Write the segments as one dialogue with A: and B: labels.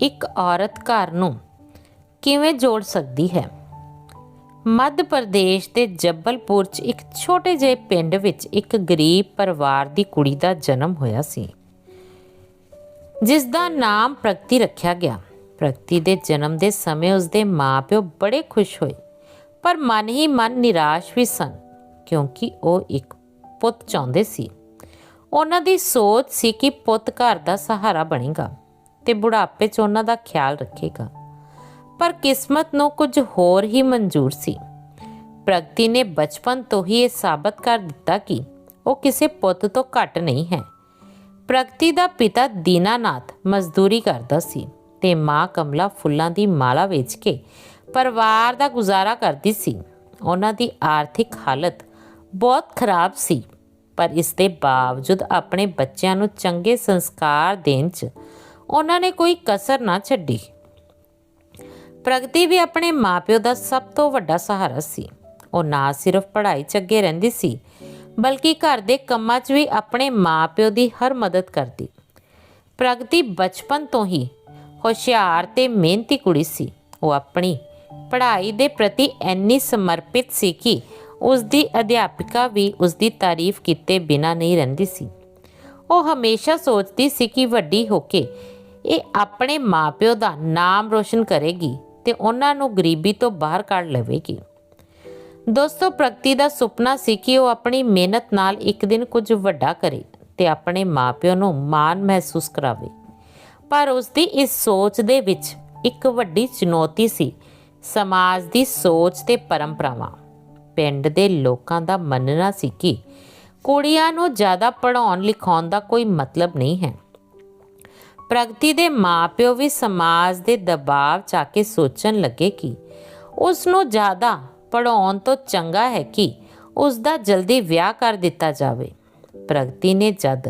A: ਇੱਕ ਔਰਤ ਘਰ ਨੂੰ ਕਿਵੇਂ ਜੋੜ ਸਕਦੀ ਹੈ? ਮੱਧ ਪ੍ਰਦੇਸ਼ ਦੇ ਜੱਬਲਪੁਰ 'ਚ ਇੱਕ ਛੋਟੇ ਜਿਹੇ ਪਿੰਡ ਵਿੱਚ ਇੱਕ ਗਰੀਬ ਪਰਿਵਾਰ ਦੀ ਕੁੜੀ ਦਾ ਜਨਮ ਹੋਇਆ ਸੀ ਜਿਸ ਦਾ ਨਾਮ ਪ੍ਰਗਤੀ ਰੱਖਿਆ ਗਿਆ। ਪ੍ਰਗਤੀ ਦੇ ਜਨਮ ਦੇ ਸਮੇਂ ਉਸਦੇ ਮਾਪਿਓ ਬੜੇ ਖੁਸ਼ ਹੋਏ, ਪਰ ਮਨ ਹੀ ਮਨ ਨਿਰਾਸ਼ ਵੀ ਸਨ, ਕਿਉਂਕਿ ਉਹ ਇੱਕ ਪੁੱਤ ਚਾਹੁੰਦੇ ਸੀ। ਉਹਨਾਂ ਦੀ ਸੋਚ ਸੀ ਕਿ ਪੁੱਤ ਘਰ ਦਾ ਸਹਾਰਾ ਬਣੇਗਾ। ਤੇ ਬੁਢਾਪੇ 'ਚ ਉਹਨਾਂ ਦਾ ਖਿਆਲ ਰੱਖੇਗਾ। ਪਰ ਕਿਸਮਤ ਨੂੰ ਕੁਝ ਹੋਰ ਹੀ ਮਨਜ਼ੂਰ ਸੀ। ਪ੍ਰਗਤੀ ਨੇ ਬਚਪਨ ਤੋਂ ਹੀ ਇਹ ਸਾਬਤ ਕਰ ਦਿੱਤਾ ਕਿ ਉਹ ਕਿਸੇ ਪੁੱਤ ਤੋਂ ਘੱਟ ਨਹੀਂ ਹੈ। ਪ੍ਰਗਤੀ ਦਾ ਪਿਤਾ ਦੀਨਾਨਾਥ ਮਜ਼ਦੂਰੀ ਕਰਦਾ ਸੀ ਤੇ ਮਾਂ ਕਮਲਾ ਫੁੱਲਾਂ ਦੀ ਮਾਲਾ ਵੇਚ ਕੇ ਪਰਿਵਾਰ ਦਾ ਗੁਜ਼ਾਰਾ ਕਰਦੀ ਸੀ। ਉਹਨਾਂ ਦੀ ਆਰਥਿਕ ਹਾਲਤ ਬਹੁਤ ਖਰਾਬ ਸੀ, ਪਰ ਇਸ ਦੇ ਬਾਵਜੂਦ ਆਪਣੇ ਬੱਚਿਆਂ ਨੂੰ ਚੰਗੇ ਸੰਸਕਾਰ ਦੇਣ 'ਚ ਉਹਨਾਂ ਨੇ ਕੋਈ ਕਸਰ ਨਾ ਛੱਡੀ। ਪ੍ਰਗਤੀ ਵੀ ਆਪਣੇ ਮਾਪਿਓ ਦਾ ਸਭ ਤੋਂ ਵੱਡਾ ਸਹਾਰਾ ਸੀ। ਉਹ ਨਾ ਸਿਰਫ ਪੜ੍ਹਾਈ 'ਚ ਅੱਗੇ ਰਹਿੰਦੀ ਸੀ, ਬਲਕਿ ਘਰ ਦੇ ਕੰਮਾਂ 'ਚ ਵੀ ਆਪਣੇ ਮਾਪਿਓ ਦੀ ਹਰ ਮਦਦ ਕਰਦੀ। ਪ੍ਰਗਤੀ ਬਚਪਨ ਤੋਂ ਹੀ ਹੁਸ਼ਿਆਰ ਤੇ ਮਿਹਨਤੀ ਕੁੜੀ ਸੀ। ਉਹ ਆਪਣੀ ਪੜ੍ਹਾਈ ਦੇ ਪ੍ਰਤੀ ਇੰਨੀ ਸਮਰਪਿਤ ਸੀ ਕਿ ਉਸ ਦੀ ਅਧਿਆਪਿਕਾ ਵੀ ਉਸ ਦੀ ਤਾਰੀਫ ਕੀਤੇ ਬਿਨਾਂ ਨਹੀਂ ਰਹਿੰਦੀ ਸੀ। ਉਹ ਹਮੇਸ਼ਾ ਸੋਚਦੀ ਸੀ ਕਿ ਵੱਡੀ ਹੋ ਕੇ ਇਹ ਆਪਣੇ ਮਾਪਿਓ ਦਾ ਨਾਮ ਰੋਸ਼ਨ ਕਰੇਗੀ ਤੇ ਉਹਨਾਂ ਨੂੰ ਗਰੀਬੀ ਤੋਂ ਬਾਹਰ ਕੱਢ ਲਵੇਗੀ। ਦੋਸਤੋ, ਪ੍ਰਗਤੀ ਦਾ ਸੁਪਨਾ ਸੀ ਕਿ ਉਹ ਆਪਣੀ ਮਿਹਨਤ ਨਾਲ ਇੱਕ ਦਿਨ ਕੁਝ ਵੱਡਾ ਕਰੇ ਤੇ ਆਪਣੇ ਮਾਪਿਓ ਨੂੰ ਮਾਣ ਮਹਿਸੂਸ ਕਰਾਵੇ। ਪਰ ਉਸ ਦੀ ਇਸ ਸੋਚ ਦੇ ਵਿੱਚ ਇੱਕ ਵੱਡੀ ਚੁਣੌਤੀ ਸੀ ਸਮਾਜ ਦੀ ਸੋਚ ਤੇ ਪਰੰਪਰਾਵਾਂ। ਪਿੰਡ ਦੇ ਲੋਕਾਂ ਦਾ ਮੰਨਣਾ ਸੀ ਕਿ ਕੁੜੀਆਂ ਨੂੰ ਜ਼ਿਆਦਾ ਪੜਾਉਣ ਲਿਖਾਉਣ ਦਾ ਕੋਈ ਮਤਲਬ ਨਹੀਂ ਹੈ। ਪ੍ਰਗਤੀ ਦੇ ਮਾਪਿਓ ਵੀ ਸਮਾਜ ਦੇ ਦਬਾਅ 'ਚ ਆ ਕੇ ਸੋਚਣ ਲੱਗੇ ਕਿ ਉਸ ਨੂੰ ਜ਼ਿਆਦਾ ਪੜਾਉਣ ਤੋਂ ਚੰਗਾ ਹੈ ਕਿ ਉਸ ਦਾ ਜਲਦੀ ਵਿਆਹ ਕਰ ਦਿੱਤਾ ਜਾਵੇ। ਪ੍ਰਗਤੀ ਨੇ ਜਦ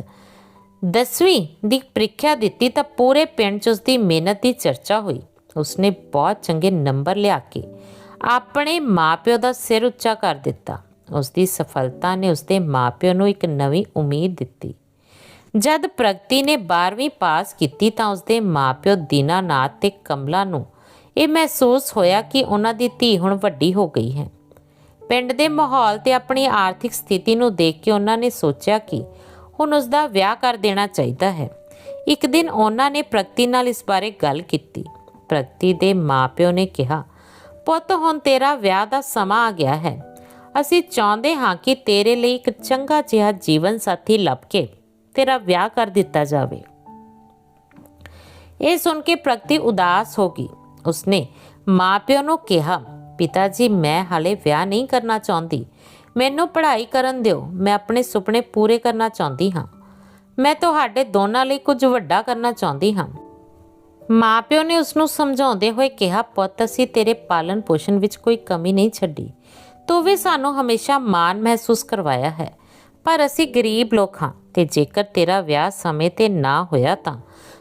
A: 10ਵੀਂ ਦੀ ਪ੍ਰੀਖਿਆ ਦਿੱਤੀ ਤਾਂ ਪੂਰੇ ਪਿੰਡ 'ਚ ਉਸ ਦੀ ਮਿਹਨਤ ਦੀ ਚਰਚਾ ਹੋਈ। ਉਸਨੇ ਬਹੁਤ ਚੰਗੇ ਨੰਬਰ ਲਿਆ ਕੇ ਆਪਣੇ ਮਾਪਿਓ ਦਾ ਸਿਰ ਉੱਚਾ ਕਰ ਦਿੱਤਾ। ਉਸ ਦੀ ਸਫਲਤਾ ਨੇ ਉਸਦੇ ਮਾਪਿਓ ਨੂੰ ਇੱਕ ਨਵੀਂ ਉਮੀਦ ਦਿੱਤੀ। ਜਦ ਪ੍ਰਗਤੀ ਨੇ 12ਵੀਂ ਪਾਸ ਕੀਤੀ ਤਾਂ ਉਸਦੇ ਮਾਪਿਓ ਦੀਨਾਨਾਥ ਤੇ ਕਮਲਾ ਨੂੰ ਇਹ ਮਹਿਸੂਸ ਹੋਇਆ ਕਿ ਉਹਨਾਂ ਦੀ ਧੀ ਹੁਣ ਵੱਡੀ ਹੋ ਗਈ ਹੈ। ਪਿੰਡ ਦੇ ਮਾਹੌਲ ਤੇ ਆਪਣੀ ਆਰਥਿਕ ਸਥਿਤੀ ਨੂੰ ਦੇਖ ਕੇ ਉਹਨਾਂ ਨੇ ਸੋਚਿਆ ਕਿ ਹੁਣ ਉਸ ਦਾ ਵਿਆਹ ਕਰ ਦੇਣਾ ਚਾਹੀਦਾ ਹੈ। ਇੱਕ ਦਿਨ ਉਹਨਾਂ ਨੇ ਪ੍ਰਗਤੀ ਨਾਲ ਇਸ ਬਾਰੇ ਗੱਲ ਕੀਤੀ। ਪ੍ਰਗਤੀ ਦੇ ਮਾਪਿਓ ਨੇ ਕਿਹਾ, ਪੁੱਤ, ਹੁਣ ਤੇਰਾ ਵਿਆਹ ਦਾ ਸਮਾਂ ਆ ਗਿਆ ਹੈ। ਅਸੀਂ ਚਾਹੁੰਦੇ ਹਾਂ ਕਿ ਤੇਰੇ ਲਈ ਇੱਕ ਚੰਗਾ ਜਿਹਾ ਜੀਵਨ ਸਾਥੀ ਲੱਭ ਕੇ ਤੇਰਾ ਵਿਆਹ ਕਰ ਦਿੱਤਾ ਜਾਵੇ। ਇਹ ਸੁਣ ਕੇ ਪ੍ਰਗਤੀ ਉਦਾਸ ਹੋ ਗਈ। ਉਸਨੇ ਮਾਪਿਓ ਨੂੰ ਕਿਹਾ, ਪਿਤਾ ਜੀ, ਮੈਂ ਹਾਲੇ ਵਿਆਹ ਨਹੀਂ ਕਰਨਾ ਚਾਹੁੰਦੀ। ਮੈਨੂੰ ਪੜ੍ਹਾਈ ਕਰਨ ਦਿਓ। ਮੈਂ ਆਪਣੇ ਸੁਪਨੇ ਪੂਰੇ ਕਰਨਾ ਚਾਹੁੰਦੀ ਹਾਂ। ਮੈਂ ਤੁਹਾਡੇ ਦੋਨਾਂ ਲਈ ਕੁਝ ਵੱਡਾ ਕਰਨਾ ਚਾਹੁੰਦੀ ਹਾਂ। ਮਾਪਿਓ ਨੇ ਉਸ ਨੂੰ ਸਮਝਾਉਂਦੇ ਹੋਏ ਕਿਹਾ, ਪੁੱਤ, ਅਸੀਂ ਤੇਰੇ ਪਾਲਣ ਪੋਸ਼ਣ ਵਿੱਚ ਕੋਈ ਕਮੀ ਨਹੀਂ ਛੱਡੀ। ਤੂੰ ਵੀ ਸਾਨੂੰ ਹਮੇਸ਼ਾ ਮਾਣ ਮਹਿਸੂਸ ਕਰਵਾਇਆ ਹੈ। ਪਰ ਅਸੀਂ ਗਰੀਬ ਲੋਕ ਹਾਂ ਤੇ ਜੇਕਰ ਤੇਰਾ ਵਿਆਹ ਸਮੇਂ ਤੇ ਨਾ ਹੋਇਆ ਤਾਂ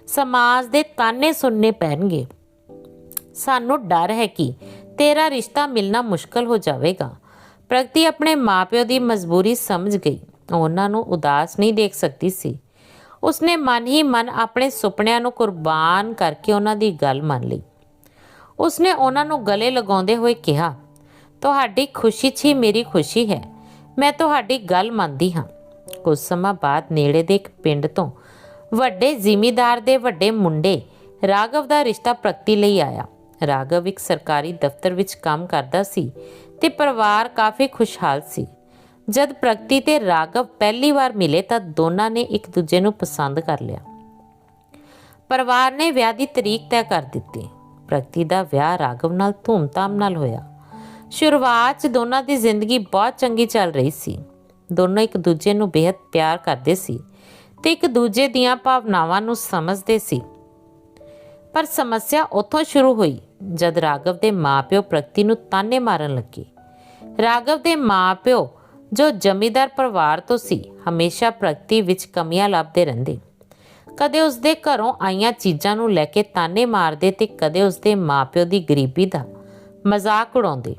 A: ਸਮਾਜ ਦੇ ਤਾਨੇ ਸੁਣਨੇ ਪੈਣਗੇ। ਸਾਨੂੰ ਡਰ ਹੈ ਕਿ ਤੇਰਾ ਰਿਸ਼ਤਾ ਮਿਲਣਾ ਮੁਸ਼ਕਲ ਹੋ ਜਾਵੇਗਾ। ਪ੍ਰਗਤੀ ਆਪਣੇ ਮਾਪਿਓ ਦੀ ਮਜਬੂਰੀ ਸਮਝ ਗਈ। ਉਹਨਾਂ ਨੂੰ ਉਦਾਸ ਨਹੀਂ ਦੇਖ ਸਕਦੀ ਸੀ। ਉਸਨੇ ਮਨ ਹੀ ਮਨ ਆਪਣੇ ਸੁਪਨਿਆਂ ਨੂੰ ਕੁਰਬਾਨ ਕਰਕੇ ਉਹਨਾਂ ਦੀ ਗੱਲ ਮੰਨ ਲਈ। ਉਸਨੇ ਉਹਨਾਂ ਨੂੰ ਗਲੇ ਲਗਾਉਂਦੇ ਹੋਏ ਕਿਹਾ, ਤੁਹਾਡੀ ਖੁਸ਼ੀ 'ਚ ਹੀ ਮੇਰੀ ਖੁਸ਼ੀ ਹੈ। ਮੈਂ ਤੁਹਾਡੀ ਗੱਲ ਮੰਨਦੀ ਹਾਂ। ਕੁਝ ਸਮਾਂ ਬਾਅਦ ਨੇੜੇ ਦੇ ਇੱਕ ਪਿੰਡ ਤੋਂ ਵੱਡੇ ਜ਼ਿਮੀਦਾਰ ਦੇ ਵੱਡੇ ਮੁੰਡੇ ਰਾਘਵ ਦਾ ਰਿਸ਼ਤਾ ਪ੍ਰਗਤੀ ਲਈ ਆਇਆ। ਰਾਘਵ ਇੱਕ ਸਰਕਾਰੀ ਦਫ਼ਤਰ ਵਿੱਚ ਕੰਮ ਕਰਦਾ ਸੀ ਤੇ ਪਰਿਵਾਰ ਕਾਫੀ ਖੁਸ਼ਹਾਲ ਸੀ। ਜਦ ਪ੍ਰਗਤੀ ਤੇ ਰਾਘਵ ਪਹਿਲੀ ਵਾਰ ਮਿਲੇ ਤਾਂ ਦੋਨਾਂ ਨੇ ਇੱਕ ਦੂਜੇ ਨੂੰ ਪਸੰਦ ਕਰ ਲਿਆ। ਪਰਿਵਾਰ ਨੇ ਵਿਆਹ ਦੀ ਤਰੀਕ ਤੈਅ ਕਰ ਦਿੱਤੀ। ਪ੍ਰਗਤੀ ਦਾ ਵਿਆਹ ਰਾਘਵ ਨਾਲ ਧੂਮਧਾਮ ਨਾਲ ਹੋਇਆ। ਸ਼ੁਰੂਆਤ 'ਚ ਦੋਨਾਂ ਦੀ ਜ਼ਿੰਦਗੀ ਬਹੁਤ ਚੰਗੀ ਚੱਲ ਰਹੀ ਸੀ। ਦੋਨੋਂ ਇੱਕ ਦੂਜੇ ਨੂੰ ਬੇहद ਪਿਆਰ ਕਰਦੇ ਸੀ ਤੇ ਇੱਕ ਦੂਜੇ ਦੀਆਂ ਭਾਵਨਾਵਾਂ ਨੂੰ ਸਮਝਦੇ ਸੀ। ਪਰ ਸਮੱਸਿਆ ਉੱਥੋਂ ਸ਼ੁਰੂ ਹੋਈ ਜਦ ਰਾਘਵ ਦੇ ਮਾਪਿਓ ਪ੍ਰਗਤੀ ਨੂੰ ਤਾਨੇ ਮਾਰਨ ਲੱਗੇ। ਰਾਘਵ ਦੇ ਮਾਪਿਓ, ਜੋ ਜ਼ਮੀਂਦਾਰ ਪਰਿਵਾਰ ਤੋਂ ਸੀ, ਹਮੇਸ਼ਾ ਪ੍ਰਗਤੀ ਵਿੱਚ ਕਮੀਆਂ ਲੱਭਦੇ ਰਹਿੰਦੇ। ਕਦੇ ਉਸਦੇ ਘਰੋਂ ਆਈਆਂ ਚੀਜ਼ਾਂ ਨੂੰ ਲੈ ਕੇ ਤਾਨੇ ਮਾਰਦੇ ਤੇ ਕਦੇ ਉਸਦੇ ਮਾਪਿਓ ਦੀ ਗਰੀਬੀ ਦਾ ਮਜ਼ਾਕ ਉਡਾਉਂਦੇ।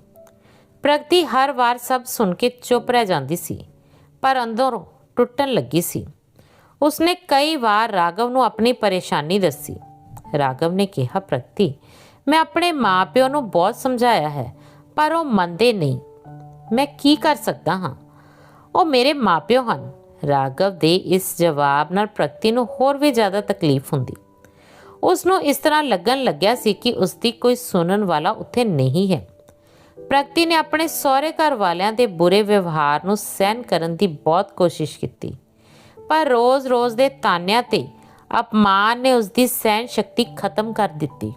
A: ਪ੍ਰਗਤੀ ਹਰ ਵਾਰ ਸਭ ਸੁਣ ਕੇ ਚੁੱਪ ਰਹਿ ਜਾਂਦੀ ਸੀ, ਪਰ ਅੰਦਰੋਂ ਟੁੱਟਣ ਲੱਗੀ ਸੀ। ਉਸਨੇ ਕਈ ਵਾਰ ਰਾਘਵ ਨੂੰ ਆਪਣੀ ਪਰੇਸ਼ਾਨੀ ਦੱਸੀ। ਰਾਘਵ ਨੇ ਕਿਹਾ, ਪ੍ਰਗਤੀ, ਮੈਂ ਆਪਣੇ ਮਾਪਿਓ ਨੂੰ ਬਹੁਤ ਸਮਝਾਇਆ ਹੈ, ਪਰ ਉਹ ਮੰਨਦੇ ਨਹੀਂ। ਮੈਂ ਕੀ ਕਰ ਸਕਦਾ ਹਾਂ? ਉਹ ਮੇਰੇ ਮਾਪਿਓ ਹਨ। ਰਾਘਵ ਦੇ ਇਸ ਜਵਾਬ ਨਾਲ ਪ੍ਰਗਤੀ ਨੂੰ ਹੋਰ ਵੀ ਜ਼ਿਆਦਾ ਤਕਲੀਫ ਹੁੰਦੀ। ਉਸ ਨੂੰ ਇਸ ਤਰ੍ਹਾਂ ਲੱਗਣ ਲੱਗਿਆ ਸੀ ਕਿ ਉਸ ਦੀ ਕੋਈ ਸੁਣਨ ਵਾਲਾ ਉੱਥੇ ਨਹੀਂ ਹੈ। ਪ੍ਰਗਤੀ ਨੇ ਆਪਣੇ ਸਹੁਰੇ ਘਰ ਵਾਲਿਆਂ ਦੇ ਬੁਰੇ ਵਿਵਹਾਰ ਨੂੰ ਸਹਿਨ ਕਰਨ ਦੀ ਬਹੁਤ ਕੋਸ਼ਿਸ਼ ਕੀਤੀ। ਪਰ ਰੋਜ਼-ਰੋਜ਼ ਦੇ ਤਾਨਿਆਂ ਤੇ ਅਪਮਾਨ ਨੇ ਉਸ ਦੀ ਸਹਿਨ ਸ਼ਕਤੀ ਖਤਮ ਕਰ ਦਿੱਤੀ।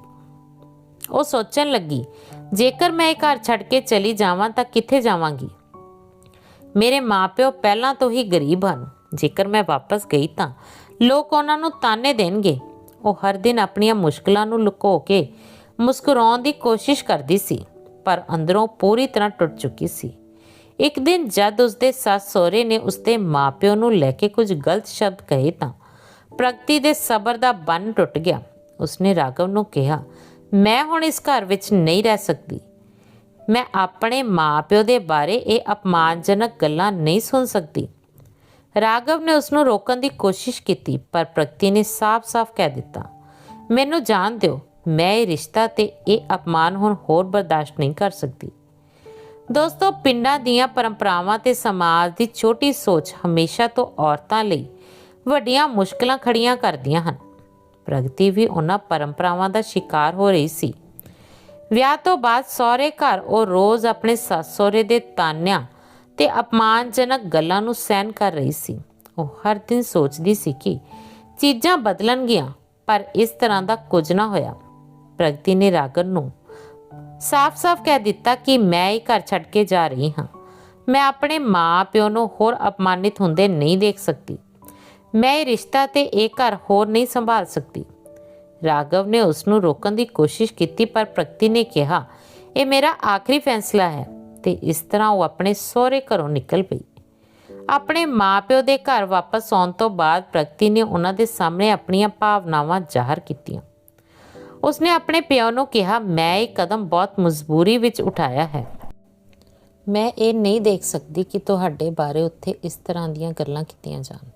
A: ਉਹ ਸੋਚਣ ਲੱਗੀ, ਜੇਕਰ ਮੈਂ ਇਹ ਘਰ ਛੱਡ ਕੇ ਚਲੀ ਜਾਵਾਂ ਤਾਂ ਕਿੱਥੇ ਜਾਵਾਂਗੀ? ਮੇਰੇ ਮਾਪਿਓ ਪਹਿਲਾਂ ਤੋਂ ਹੀ ਗਰੀਬ ਹਨ। ਜੇਕਰ ਮੈਂ ਵਾਪਸ ਗਈ ਤਾਂ ਲੋਕ ਉਹਨਾਂ ਨੂੰ ਤਾਨੇ ਦੇਣਗੇ। ਉਹ ਹਰ ਦਿਨ ਆਪਣੀਆਂ ਮੁਸ਼ਕਲਾਂ ਨੂੰ ਲੁਕੋ ਕੇ ਮੁਸਕਰਾਉਣ ਦੀ ਕੋਸ਼ਿਸ਼ ਕਰਦੀ ਸੀ। ਪਰ ਅੰਦਰੋਂ ਪੂਰੀ ਤਰ੍ਹਾਂ ਟੁੱਟ ਚੁੱਕੀ ਸੀ। ਇੱਕ ਦਿਨ ਜਦ ਉਸਦੇ ਸੱਸ ਸਹੁਰੇ ਨੇ ਉਸਦੇ ਮਾਪਿਓ ਨੂੰ ਲੈ ਕੇ ਕੁਝ ਗਲਤ ਸ਼ਬਦ ਕਹੇ ਤਾਂ ਪ੍ਰਗਤੀ ਦੇ ਸਬਰ ਦਾ ਬੰਨ ਟੁੱਟ ਗਿਆ। ਉਸਨੇ ਰਾਘਵ ਨੂੰ ਕਿਹਾ, ਮੈਂ ਹੁਣ ਇਸ ਘਰ ਵਿੱਚ ਨਹੀਂ ਰਹਿ ਸਕਦੀ। ਮੈਂ ਆਪਣੇ ਮਾਪਿਓ ਦੇ ਬਾਰੇ ਇਹ ਅਪਮਾਨਜਨਕ ਗੱਲਾਂ ਨਹੀਂ ਸੁਣ ਸਕਦੀ ਰਾਘਵ ਨੇ ਉਸ ਨੂੰ ਰੋਕਣ ਦੀ ਕੋਸ਼ਿਸ਼ ਕੀਤੀ, ਪਰ ਪ੍ਰਗਤੀ ਨੇ ਸਾਫ਼-ਸਾਫ਼ ਕਹਿ ਦਿੱਤਾ, ਮੈਨੂੰ ਜਾਣ ਦਿਓ। ਮੈਂ ਇਹ ਰਿਸ਼ਤਾ ਤੇ ਇਹ ਅਪਮਾਨ ਹੁਣ ਹੋਰ ਬਰਦਾਸ਼ਤ ਨਹੀਂ ਕਰ ਸਕਦੀ। ਦੋਸਤੋ, ਪਿੰਡਾਂ ਦੀਆਂ ਪਰੰਪਰਾਵਾਂ ਤੇ ਸਮਾਜ ਦੀ ਛੋਟੀ ਸੋਚ ਹਮੇਸ਼ਾ ਤੋਂ ਔਰਤਾਂ ਲਈ ਵੱਡੀਆਂ ਮੁਸ਼ਕਲਾਂ ਖੜੀਆਂ ਕਰਦੀਆਂ ਹਨ। ਪ੍ਰਗਤੀ ਵੀ ਉਹਨਾਂ ਪਰੰਪਰਾਵਾਂ ਦਾ ਸ਼ਿਕਾਰ ਹੋ ਰਹੀ ਸੀ। ਵਿਆਹ ਤੋਂ ਬਾਅਦ ਸਹੁਰੇ ਘਰ ਉਹ ਰੋਜ਼ ਆਪਣੇ ਸੱਸ ਸਹੁਰੇ ਦੇ ਤਾਨਿਆਂ ਤੇ ਅਪਮਾਨਜਨਕ ਗੱਲਾਂ ਨੂੰ ਸਹਿਨ ਕਰ ਰਹੀ ਸੀ। ਉਹ ਹਰ ਦਿਨ ਸੋਚਦੀ ਸੀ ਕਿ ਚੀਜ਼ਾਂ ਬਦਲਣਗੀਆਂ, ਪਰ ਇਸ ਤਰ੍ਹਾਂ ਦਾ ਕੁਝ ਨਾ ਹੋਇਆ। ਪ੍ਰਗਤੀ ਨੇ ਰਾਗਨ ਨੂੰ ਸਾਫ਼-ਸਾਫ਼ ਕਹਿ ਦਿੱਤਾ ਕਿ ਮੈਂ ਇਹ ਘਰ ਛੱਡ ਕੇ ਜਾ ਰਹੀ ਹਾਂ। ਮੈਂ ਆਪਣੇ ਮਾਂ-ਪਿਓ ਨੂੰ ਹੋਰ ਅਪਮਾਨਿਤ ਹੁੰਦੇ ਨਹੀਂ ਦੇਖ ਸਕਦੀ। ਮੈਂ ਇਹ ਰਿਸ਼ਤਾ ਤੇ ਇਹ ਘਰ ਹੋਰ ਨਹੀਂ ਸੰਭਾਲ ਸਕਦੀ। ਰਾਘਵ ਨੇ ਉਸ ਨੂੰ ਰੋਕਣ ਦੀ ਕੋਸ਼ਿਸ਼ ਕੀਤੀ, ਪਰ ਪ੍ਰਗਤੀ ਨੇ ਕਿਹਾ, ਇਹ ਮੇਰਾ ਆਖਰੀ ਫੈਸਲਾ ਹੈ। ਤੇ ਇਸ ਤਰ੍ਹਾਂ ਉਹ ਆਪਣੇ ਸਹੁਰੇ ਘਰੋਂ ਨਿਕਲ ਪਈ। ਆਪਣੇ ਮਾਪਿਓ ਦੇ ਘਰ ਵਾਪਸ ਆਉਣ ਤੋਂ ਬਾਅਦ ਪ੍ਰਗਤੀ ਨੇ ਉਹਨਾਂ ਦੇ ਸਾਹਮਣੇ ਆਪਣੀਆਂ ਭਾਵਨਾਵਾਂ ਜ਼ਾਹਰ ਕੀਤੀਆਂ। ਉਸਨੇ ਆਪਣੇ ਪਿਓ ਨੂੰ ਕਿਹਾ, ਮੈਂ ਇਹ ਕਦਮ ਬਹੁਤ ਮਜਬੂਰੀ ਵਿੱਚ ਉਠਾਇਆ ਹੈ। ਮੈਂ ਇਹ ਨਹੀਂ ਦੇਖ ਸਕਦੀ ਕਿ ਤੁਹਾਡੇ ਬਾਰੇ ਉੱਥੇ ਇਸ ਤਰ੍ਹਾਂ ਦੀਆਂ ਗੱਲਾਂ ਕੀਤੀਆਂ ਜਾਣ।